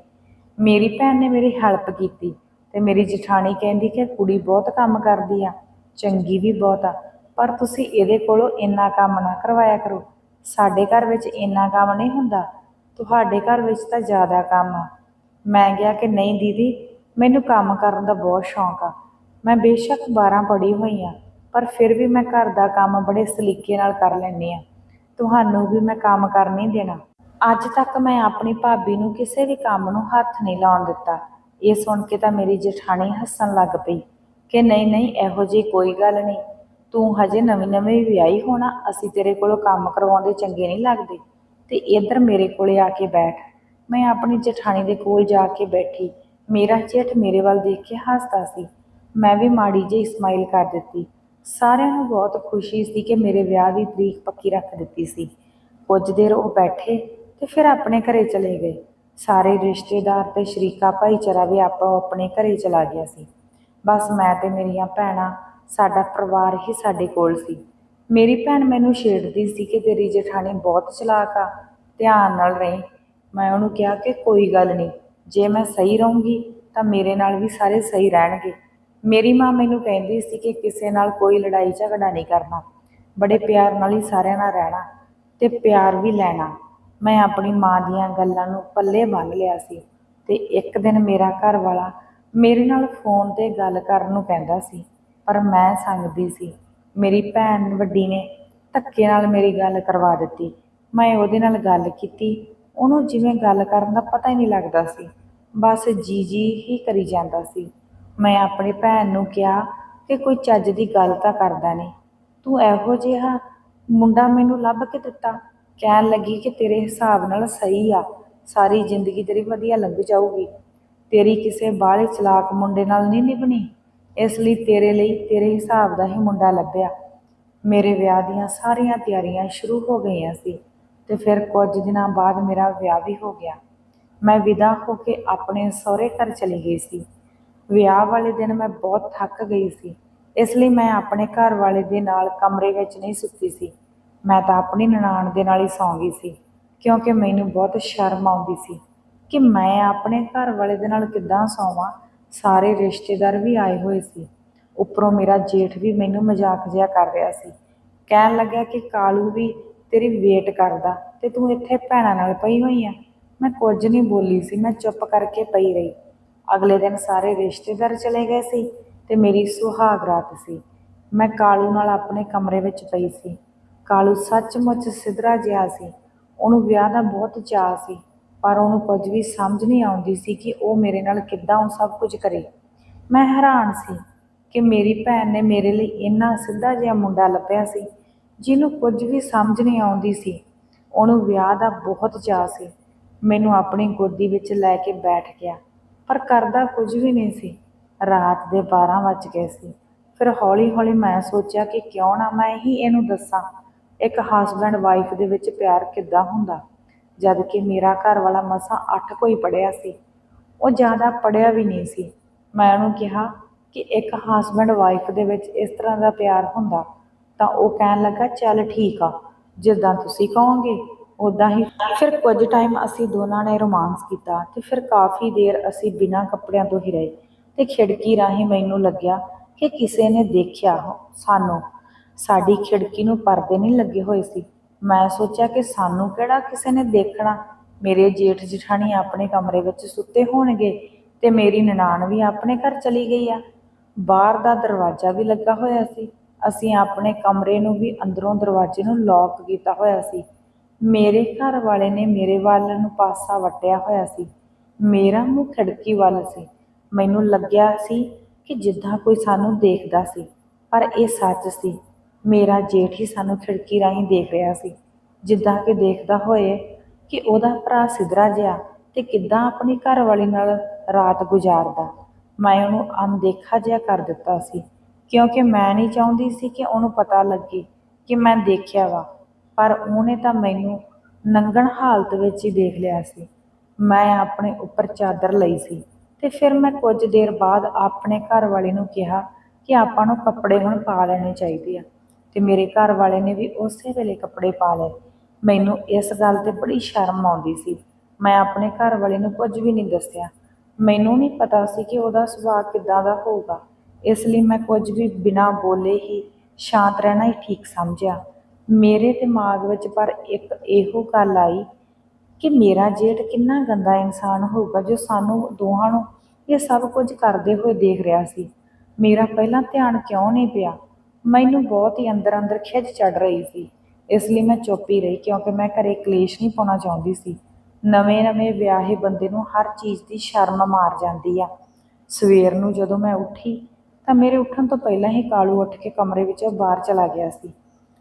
ਮੇਰੀ ਭੈਣ ਨੇ ਮੇਰੀ ਹੈਲਪ ਕੀਤੀ ਤੇ ਮੇਰੀ ਜਠਾਣੀ ਕਹਿੰਦੀ ਕਿ ਕੁੜੀ ਬਹੁਤ ਕੰਮ ਕਰਦੀ ਆ। ਚੰਗੀ ਵੀ ਬਹੁਤ ਆ। ਪਰ ਤੁਸੀਂ ਇਹਦੇ ਕੋਲੋਂ ਇੰਨਾ ਕੰਮ ਨਾ ਕਰਵਾਇਆ ਕਰੋ। ਸਾਡੇ ਘਰ ਵਿੱਚ ਇੰਨਾ ਕੰਮ ਨਹੀਂ ਹੁੰਦਾ। ਤੁਹਾਡੇ ਘਰ ਵਿੱਚ ਤਾਂ ਜ਼ਿਆਦਾ ਕੰਮ ਆ। ਮੈਂ ਕਿਹਾ ਕਿ ਨਹੀਂ ਦੀਦੀ, ਮੈਨੂੰ ਕੰਮ ਕਰਨ ਦਾ ਬਹੁਤ ਸ਼ੌਂਕ ਆ। ਮੈਂ ਬੇਸ਼ੱਕ 12 ਪੜ੍ਹੀ ਹੋਈ ਆ, ਪਰ ਫਿਰ ਵੀ ਮੈਂ ਘਰ ਦਾ ਕੰਮ ਬੜੇ ਸਲੀਕੇ ਨਾਲ ਕਰ ਲੈਂਦੀ ਆ। ਤੁਹਾਨੂੰ ਵੀ ਮੈਂ ਕੰਮ ਕਰ ਨਹੀਂ ਦੇਣਾ। ਅੱਜ ਤੱਕ ਮੈਂ ਆਪਣੀ ਭਾਬੀ ਨੂੰ ਕਿਸੇ ਵੀ ਕੰਮ ਨੂੰ ਹੱਥ ਨਹੀਂ ਲਾਉਣ ਦਿੱਤਾ। ਇਹ ਸੁਣ ਕੇ ਤਾਂ ਮੇਰੀ ਜਠਾਣੀ ਹੱਸਣ ਲੱਗ ਪਈ। ਕਿ ਨਹੀਂ ਨਹੀਂ, ਇਹੋ ਜਿਹੀ ਕੋਈ ਗੱਲ ਨਹੀਂ। ਤੂੰ ਹਜੇ ਨਵੀਂ ਨਵੀਂ ਵਿਆਹੀ ਹੋਣਾ, ਅਸੀਂ ਤੇਰੇ ਕੋਲੋਂ ਕੰਮ ਕਰਵਾਉਂਦੇ ਚੰਗੇ ਨਹੀਂ ਲੱਗਦੇ। ਤੇ ਇੱਧਰ ਮੇਰੇ ਕੋਲੇ ਆ ਕੇ ਬੈਠ। ਮੈਂ ਆਪਣੀ ਜਠਾਣੀ ਦੇ ਕੋਲ ਜਾ ਕੇ ਬੈਠੀ। ਮੇਰਾ ਜੇਠ ਮੇਰੇ ਵੱਲ ਦੇਖ ਕੇ ਹੱਸਦਾ ਸੀ। ਮੈਂ ਵੀ ਮਾੜੀ ਜਿਹੀ ਸਮਾਈਲ ਕਰ ਦਿੱਤੀ। ਸਾਰਿਆਂ ਨੂੰ ਬਹੁਤ ਖੁਸ਼ੀ ਸੀ ਕਿ ਮੇਰੇ ਵਿਆਹ ਦੀ ਤਰੀਕ ਪੱਕੀ ਰੱਖ ਦਿੱਤੀ ਸੀ। ਕੁਝ ਦੇਰ ਉਹ ਬੈਠੇ ਤੇ ਫਿਰ ਆਪਣੇ ਘਰੇ ਚਲੇ ਗਏ। ਸਾਰੇ ਰਿਸ਼ਤੇਦਾਰ ਤੇ ਸ਼ਰੀਕਾ ਭਾਈਚਾਰਾ ਵੀ ਆਪੋ ਆਪਣੇ ਘਰੇ ਚਲਾ ਗਿਆ ਸੀ। ਬਸ ਮੈਂ ਤੇ ਮੇਰੀਆਂ ਭੈਣਾਂ, ਸਾਡਾ ਪਰਿਵਾਰ ਹੀ ਸਾਡੇ ਕੋਲ ਸੀ। ਮੇਰੀ ਭੈਣ ਮੈਨੂੰ ਛੇੜਦੀ ਸੀ ਕਿ ਤੇਰੀ ਜਠਾਣੀ ਬਹੁਤ ਚਲਾਕ ਆ। ਧਿਆਨ ਨਾਲ ਰਹੀਂ, ਮੈਂ ਉਹਨੂੰ ਕਿਹਾ ਕਿ ਕੋਈ ਗੱਲ ਨਹੀਂ, ਜੇ ਮੈਂ ਸਹੀ ਰਹੂੰਗੀ, ਤਾਂ ਮੇਰੇ ਨਾਲ ਵੀ ਸਾਰੇ ਸਹੀ ਰਹਿਣਗੇ। ਮੇਰੀ ਮਾਂ ਮੈਨੂੰ ਕਹਿੰਦੀ ਸੀ ਕਿ ਕਿਸੇ ਨਾਲ ਕੋਈ ਲੜਾਈ ਝਗੜਾ ਨਹੀਂ ਕਰਨਾ, ਬੜੇ ਪਿਆਰ ਨਾਲ ਹੀ ਸਾਰਿਆਂ ਨਾਲ ਰਹਿਣਾ ਤੇ ਪਿਆਰ ਵੀ ਲੈਣਾ। ਮੈਂ ਆਪਣੀ ਮਾਂ ਦੀਆਂ ਗੱਲਾਂ ਨੂੰ ਪੱਲੇ ਬੰਨ ਲਿਆ ਸੀ ਤੇ ਇੱਕ ਦਿਨ ਮੇਰਾ ਘਰ ਵਾਲਾ ਮੇਰੇ ਨਾਲ ਫੋਨ ਤੇ ਗੱਲ ਕਰਨ ਨੂੰ ਪੈਂਦਾ ਸੀ, ਪਰ ਮੈਂ ਸੰਗਦੀ ਸੀ। ਮੇਰੀ ਭੈਣ ਵੱਡੀ ਨੇ ਧੱਕੇ ਨਾਲ ਮੇਰੀ ਗੱਲ ਕਰਵਾ ਦਿੱਤੀ। ਮੈਂ ਉਹਦੇ ਨਾਲ ਗੱਲ ਕੀਤੀ। ਉਹਨੂੰ ਜਿਵੇਂ ਗੱਲ ਕਰਨ ਦਾ ਪਤਾ ਹੀ ਨਹੀਂ ਲੱਗਦਾ ਸੀ। ਬਸ ਜੀ ਜੀ ਹੀ ਕਰੀ ਜਾਂਦਾ ਸੀ। ਮੈਂ ਆਪਣੀ ਭੈਣ ਨੂੰ ਕਿਹਾ ਕਿ ਕੋਈ ਚੱਜ ਦੀ ਗੱਲ ਤਾਂ ਕਰਦਾ ਨਹੀਂ। ਤੂੰ ਇਹੋ ਜਿਹਾ ਮੁੰਡਾ ਮੈਨੂੰ ਲੱਭ ਕੇ ਦਿੱਤਾ। ਕਹਿਣ ਲੱਗੀ ਕਿ ਤੇਰੇ ਹਿਸਾਬ ਨਾਲ ਸਹੀ ਆ। ਸਾਰੀ ਜ਼ਿੰਦਗੀ ਤੇਰੀ ਵਧੀਆ ਲੰਘ ਜਾਊਗੀ। ਤੇਰੀ ਕਿਸੇ ਬਾਹਲੇ ਚਲਾਕ ਮੁੰਡੇ ਨਾਲ ਨਹੀਂ ਨਿਭਣੀ। ਇਸ ਲਈ ਤੇਰੇ ਲਈ ਤੇਰੇ ਹਿਸਾਬ ਦਾ ਹੀ ਮੁੰਡਾ ਲੱਭਿਆ। ਮੇਰੇ ਵਿਆਹ ਦੀਆਂ ਸਾਰੀਆਂ ਤਿਆਰੀਆਂ ਸ਼ੁਰੂ ਹੋ ਗਈਆਂ ਸੀ ਤੇ ਫਿਰ ਕੁਝ ਦਿਨਾਂ ਬਾਅਦ ਮੇਰਾ ਵਿਆਹ ਵੀ ਹੋ ਗਿਆ। ਮੈਂ ਵਿਦਾ ਹੋ ਕੇ ਆਪਣੇ ਸਹੁਰੇ ਘਰ ਚਲੀ ਗਈ ਸੀ। ਵਿਆਹ ਵਾਲੇ ਦਿਨ ਮੈਂ ਬਹੁਤ ਥੱਕ ਗਈ ਸੀ। ਇਸ ਲਈ ਮੈਂ ਆਪਣੇ ਘਰ ਵਾਲੇ ਦੇ ਨਾਲ ਕਮਰੇ ਵਿੱਚ ਨਹੀਂ ਸੁੱਤੀ ਸੀ। ਮੈਂ ਤਾਂ ਆਪਣੀ ਨਨਾਣ ਦੇ ਨਾਲ ਹੀ ਸੌਂ ਗਈ ਸੀ, ਕਿਉਂਕਿ ਮੈਨੂੰ ਬਹੁਤ ਸ਼ਰਮ ਆਉਂਦੀ ਸੀ। ਕਿ ਮੈਂ ਆਪਣੇ ਘਰ ਵਾਲੇ ਦੇ ਨਾਲ ਕਿੱਦਾਂ ਸੌਵਾਂ? ਸਾਰੇ ਰਿਸ਼ਤੇਦਾਰ ਵੀ ਆਏ ਹੋਏ ਸੀ। ਉੱਪਰੋਂ ਮੇਰਾ ਜੇਠ ਵੀ ਮੈਨੂੰ ਮਜ਼ਾਕ ਜਿਹਾ ਕਰ ਰਿਹਾ ਸੀ। ਕਹਿਣ ਲੱਗਾ ਕਿ ਕਾਲੂ ਵੀ ਤੇਰੀ ਵੇਟ ਕਰਦਾ ਤੇ ਤੂੰ ਇੱਥੇ ਭੈਣਾਂ ਨਾਲ ਪਈ ਹੋਈ ਆ। ਮੈਂ ਕੁਝ ਨਹੀਂ ਬੋਲੀ ਸੀ, ਮੈਂ ਚੁੱਪ ਕਰਕੇ ਪਈ ਰਹੀ। ਅਗਲੇ ਦਿਨ ਸਾਰੇ ਰਿਸ਼ਤੇਦਾਰ ਚਲੇ ਗਏ ਸੀ ਤੇ ਮੇਰੀ ਸੁਹਾਗ ਰਾਤ ਸੀ। ਮੈਂ ਕਾਲੂ ਨਾਲ ਆਪਣੇ ਕਮਰੇ ਵਿੱਚ ਪਈ ਸੀ। ਕਾਲੂ ਸੱਚਮੁੱਚ ਸਿਧਰਾ ਜਿਹਾ ਸੀ। ਉਹਨੂੰ ਵਿਆਹ ਦਾ ਬਹੁਤ ਚਾਅ ਸੀ। ਪਰ ਉਹਨੂੰ ਕੁਝ ਵੀ ਸਮਝ ਨਹੀਂ ਆਉਂਦੀ ਸੀ ਕਿ ਉਹ ਮੇਰੇ ਨਾਲ ਕਿੱਦਾਂ ਉਹ ਸਭ ਕੁਝ ਕਰੇ। ਮੈਂ ਹੈਰਾਨ ਸੀ ਕਿ ਮੇਰੀ ਭੈਣ ਨੇ ਮੇਰੇ ਲਈ ਇੰਨਾ ਸਿੱਧਾ ਜਿਹਾ ਮੁੰਡਾ ਲੱਭਿਆ ਸੀ, ਜਿਹਨੂੰ ਕੁਝ ਵੀ ਸਮਝ ਨਹੀਂ ਆਉਂਦੀ ਸੀ। ਉਹਨੂੰ ਵਿਆਹ ਦਾ ਬਹੁਤ ਚਾਅ ਸੀ। ਮੈਨੂੰ ਆਪਣੀ ਗੋਦੀ ਵਿੱਚ ਲੈ ਕੇ ਬੈਠ ਗਿਆ, ਪਰ ਕਰਦਾ ਕੁਝ ਵੀ ਨਹੀਂ ਸੀ। ਰਾਤ ਦੇ 12 ਵੱਜ ਗਏ ਸੀ। ਫਿਰ ਹੌਲੀ-ਹੌਲੀ ਮੈਂ ਸੋਚਿਆ ਕਿ ਕਿਉਂ ਨਾ ਮੈਂ ਹੀ ਇਹਨੂੰ ਦੱਸਾਂ, ਇੱਕ ਹਸਬੈਂਡ ਵਾਈਫ ਦੇ ਵਿੱਚ ਪਿਆਰ ਕਿੱਦਾਂ ਹੁੰਦਾ। ਜਦ ਕਿ ਮੇਰਾ ਘਰ ਵਾਲਾ ਮਸਾਂ 8 ਕੋਈ ਪੜਿਆ ਸੀ। ਉਹ ਜ਼ਿਆਦਾ ਪੜਿਆ ਵੀ ਨਹੀਂ ਸੀ। ਮੈਂ ਉਹਨੂੰ ਕਿਹਾ ਕਿ ਇੱਕ ਹਸਬੈਂਡ ਵਾਈਫ ਦੇ ਵਿੱਚ ਇਸ ਤਰ੍ਹਾਂ ਦਾ ਪਿਆਰ ਹੁੰਦਾ, ਤਾਂ ਉਹ ਕਹਿਣ ਲੱਗਾ, ਚੱਲ ਠੀਕ ਆ, ਜਿੱਦਾਂ ਤੁਸੀਂ ਕਹੋਗੇ ਉਦਾਂ ਹੀ। ਫਿਰ ਕੁਝ ਟਾਈਮ ਅਸੀਂ ਦੋਨਾਂ ਨੇ ਰੋਮਾਂਸ ਕੀਤਾ ਤੇ ਫਿਰ ਕਾਫੀ ਦੇਰ ਅਸੀਂ ਬਿਨਾਂ ਕੱਪੜਿਆਂ ਤੋਂ ਹੀ ਰਹੇ ਤੇ ਖਿੜਕੀ ਰਾਹੀਂ ਮੈਨੂੰ ਲੱਗਿਆ ਕਿ ਕਿਸੇ ਨੇ ਦੇਖਿਆ ਹੋ- ਸਾਨੂੰ। ਸਾਡੀ ਖਿੜਕੀ ਨੂੰ ਪਰਦੇ ਨਹੀਂ ਲੱਗੇ ਹੋਏ ਸੀ। ਮੈਂ ਸੋਚਿਆ ਕਿ ਸਾਨੂੰ ਕਿਹੜਾ ਕਿਸੇ ਨੇ ਦੇਖਣਾ? ਮੇਰੇ ਜੇਠ ਜਠਾਣੀ ਆਪਣੇ ਕਮਰੇ ਵਿੱਚ ਸੁੱਤੇ ਹੋਣਗੇ ਤੇ ਮੇਰੀ ਨਨਾਣ ਵੀ ਆਪਣੇ ਘਰ ਚਲੀ ਗਈ ਆ। ਬਾਹਰ ਦਾ ਦਰਵਾਜ਼ਾ ਵੀ ਲੱਗਾ ਹੋਇਆ ਸੀ। ਅਸੀਂ ਆਪਣੇ ਕਮਰੇ ਨੂੰ ਵੀ ਅੰਦਰੋਂ ਦਰਵਾਜ਼ੇ ਨੂੰ ਲੌਕ ਕੀਤਾ ਹੋਇਆ ਸੀ। ਮੇਰੇ ਘਰ ਵਾਲੇ ਨੇ ਮੇਰੇ ਵੱਲ ਨੂੰ ਪਾਸਾ ਵਟਿਆ ਹੋਇਆ ਸੀ। ਮੇਰਾ ਮੂੰਹ ਖਿੜਕੀ ਵੱਲ ਸੀ। ਮੈਨੂੰ ਲੱਗਿਆ ਸੀ ਕਿ ਜਿੱਦਾਂ ਕੋਈ ਸਾਨੂੰ ਦੇਖਦਾ ਸੀ, ਪਰ ਇਹ ਸੱਚ ਸੀ। ਮੇਰਾ ਜੇਠ ਹੀ ਸਾਨੂੰ ਖਿੜਕੀ ਰਾਹੀਂ ਦੇਖ ਰਿਹਾ ਸੀ। ਜਿੱਦਾਂ ਕਿ ਦੇਖਦਾ ਹੋਏ ਕਿ ਉਹਦਾ ਭਰਾ ਸਿਧਰਾ ਜਿਹਾ ਤੇ ਕਿੱਦਾਂ ਆਪਣੀ ਘਰ ਵਾਲੀ ਨਾਲ ਰਾਤ ਗੁਜ਼ਾਰਦਾ। ਮੈਂ ਉਹਨੂੰ ਅਣਦੇਖਾ ਜਿਹਾ ਕਰ ਦਿੱਤਾ ਸੀ, ਕਿਉਂਕਿ ਮੈਂ ਨਹੀਂ ਚਾਹੁੰਦੀ ਸੀ ਕਿ ਉਹਨੂੰ ਪਤਾ ਲੱਗੇ ਕਿ ਮੈਂ ਦੇਖਿਆ ਵਾ, ਪਰ ਉਹਨੇ ਤਾਂ ਮੈਨੂੰ ਨੰਗਣ ਹਾਲਤ ਵਿੱਚ ਹੀ ਦੇਖ ਲਿਆ ਸੀ। ਮੈਂ ਆਪਣੇ ਉੱਪਰ ਚਾਦਰ ਲਈ ਸੀ ਤੇ ਫਿਰ ਮੈਂ ਕੁਝ ਦੇਰ ਬਾਅਦ ਆਪਣੇ ਘਰ ਵਾਲੇ ਨੂੰ ਕਿਹਾ ਕਿ ਆਪਾਂ ਨੂੰ ਕੱਪੜੇ ਹੁਣ ਪਾ ਲੈਣੇ ਚਾਹੀਦੇ ਆ। ਤੇ ਮੇਰੇ ਘਰ ਵਾਲੇ ਨੇ ਵੀ ਉਸੇ ਵੇਲੇ ਕੱਪੜੇ ਪਾ ਲਏ। ਮੈਨੂੰ ਇਸ ਗੱਲ ਤੇ ਬੜੀ ਸ਼ਰਮ ਆਉਂਦੀ ਸੀ। ਮੈਂ ਆਪਣੇ ਘਰ ਵਾਲੇ ਨੂੰ ਕੁਝ ਵੀ ਨਹੀਂ ਦੱਸਿਆ। ਮੈਨੂੰ ਨਹੀਂ ਪਤਾ ਸੀ ਕਿ ਉਹਦਾ ਸੁਭਾਅ ਕਿੱਦਾਂ ਦਾ ਹੋਊਗਾ। ਇਸ ਲਈ ਮੈਂ ਕੁਝ ਵੀ ਬਿਨਾਂ ਬੋਲੇ ਹੀ ਸ਼ਾਂਤ ਰਹਿਣਾ ਹੀ ਠੀਕ ਸਮਝਿਆ। ਮੇਰੇ ਦਿਮਾਗ ਵਿੱਚ ਪਰ ਇੱਕ ਇਹੋ ਗੱਲ ਆਈ ਕਿ ਮੇਰਾ ਜੇਠ ਕਿੰਨਾ ਗੰਦਾ ਇਨਸਾਨ ਹੋਊਗਾ ਜੋ ਸਾਨੂੰ ਦੋਹਾਂ ਨੂੰ ਇਹ ਸਭ ਕੁਝ ਕਰਦੇ ਹੋਏ ਦੇਖ ਰਿਹਾ ਸੀ। ਮੇਰਾ ਪਹਿਲਾਂ ਧਿਆਨ ਕਿਉਂ ਨਹੀਂ ਪਿਆ? ਮੈਨੂੰ ਬਹੁਤ ਹੀ ਅੰਦਰ ਅੰਦਰ ਖਿੱਚ ਚੜ ਰਹੀ ਸੀ। ਇਸ ਲਈ ਮੈਂ ਚੁੱਪ ਹੀ ਰਹੀ ਕਿਉਂਕਿ ਮੈਂ ਘਰੇ ਕਲੇਸ਼ ਨਹੀਂ ਪਾਉਣਾ ਚਾਹੁੰਦੀ ਸੀ। ਨਵੇਂ ਨਵੇਂ ਵਿਆਹੇ ਬੰਦੇ ਨੂੰ ਹਰ ਚੀਜ਼ ਦੀ ਸ਼ਰਮ ਮਾਰ ਜਾਂਦੀ ਆ। ਸਵੇਰ ਨੂੰ ਜਦੋਂ ਮੈਂ ਉੱਠੀ ਤਾਂ ਮੇਰੇ ਉੱਠਣ ਤੋਂ ਪਹਿਲਾਂ ਹੀ ਕਾਲੂ ਉੱਠ ਕੇ ਕਮਰੇ ਵਿੱਚੋਂ ਬਾਹਰ ਚਲਾ ਗਿਆ ਸੀ।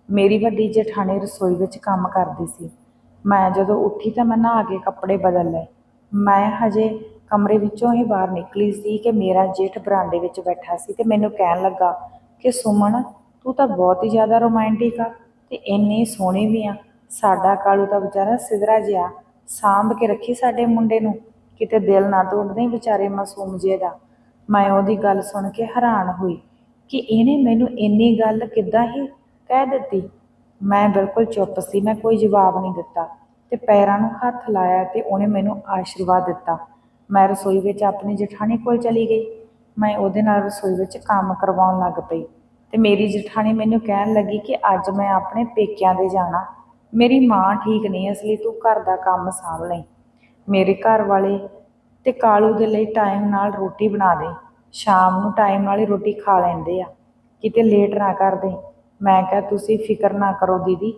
ਮੇਰੀ ਵੱਡੀ ਜੇਠਾਣੀ ਰਸੋਈ ਵਿੱਚ ਕੰਮ ਕਰਦੀ ਸੀ। ਮੈਂ ਜਦੋਂ ਉੱਠੀ ਤਾਂ ਮੈਂ ਨਹਾ ਕੇ ਕੱਪੜੇ ਬਦਲ ਲਏ। ਮੈਂ ਹਜੇ ਕਮਰੇ ਵਿੱਚੋਂ ਹੀ ਬਾਹਰ ਨਿਕਲੀ ਸੀ ਕਿ ਮੇਰਾ ਜੇਠ ਬਰਾਂਡੇ ਵਿੱਚ ਬੈਠਾ ਸੀ ਤੇ ਮੈਨੂੰ ਕਹਿਣ ਲੱਗਾ ਕਿ ਸੁਮਨ ਤੂੰ ਤਾਂ ਬਹੁਤ ਹੀ ਜ਼ਿਆਦਾ ਰੋਮਾਂਟਿਕ ਆ ਤੇ ਇੰਨੀ ਸੋਹਣੀ ਵੀ ਆ। ਸਾਡਾ ਕਾਲੂ ਤਾਂ ਵਿਚਾਰਾ ਸਿਧਰਾ ਜਿਹਾ ਸਾਂਭ ਕੇ ਰੱਖੀ ਸਾਡੇ ਮੁੰਡੇ ਨੂੰ। ਕਿਤੇ ਦਿਲ ਨਾ ਤੋੜਦੇ ਵਿਚਾਰੇ ਮਾਸੂਮ ਜੇ ਦਾ। ਮੈਂ ਉਹਦੀ ਗੱਲ ਸੁਣ ਕੇ ਹੈਰਾਨ ਹੋਈ ਕਿ ਇਹਨੇ ਮੈਨੂੰ ਇੰਨੀ ਗੱਲ ਕਿੱਦਾਂ ਹੀ ਕਹਿ ਦਿੱਤੀ। ਮੈਂ ਬਿਲਕੁਲ ਚੁੱਪ ਸੀ, ਮੈਂ ਕੋਈ ਜਵਾਬ ਨਹੀਂ ਦਿੱਤਾ ਤੇ ਪੈਰਾਂ ਨੂੰ ਹੱਥ ਲਾਇਆ ਤੇ ਉਹਨੇ ਮੈਨੂੰ ਆਸ਼ੀਰਵਾਦ ਦਿੱਤਾ। ਮੈਂ ਰਸੋਈ ਵਿੱਚ ਆਪਣੀ ਜਠਾਣੀ ਕੋਲ ਚਲੀ ਗਈ। ਮੈਂ ਉਹਦੇ ਨਾਲ ਰਸੋਈ ਵਿੱਚ ਕੰਮ ਕਰਵਾਉਣ ਲੱਗ ਪਈ। ਤੇ ਮੇਰੀ ਜਠਾਣੀ ਮੈਨੂੰ ਕਹਿਣ ਲੱਗੀ ਕਿ ਅੱਜ ਮੈਂ ਆਪਣੇ ਪੇਕਿਆਂ ਦੇ ਜਾਣਾ। ਮੇਰੀ ਮਾਂ ਠੀਕ ਨਹੀਂ ਇਸ ਲਈ ਤੂੰ ਘਰ ਦਾ ਕੰਮ ਸਾਂਭ ਲਈ ਮੇਰੇ ਘਰ ਵਾਲੇ ਤੇ ਕਾਲੂ ਦੇ ਲਈ ਟਾਈਮ ਨਾਲ ਰੋਟੀ ਬਣਾ ਦੇ। ਸ਼ਾਮ ਨੂੰ ਟਾਈਮ ਨਾਲ ਹੀ ਰੋਟੀ ਖਾ ਲੈਂਦੇ ਆ। ਕਿਤੇ ਲੇਟ ਨਾ ਕਰਦੇ ਮੈਂ ਕਿਹਾ, ਤੁਸੀਂ ਫਿਕਰ ਨਾ ਕਰੋ ਦੀਦੀ।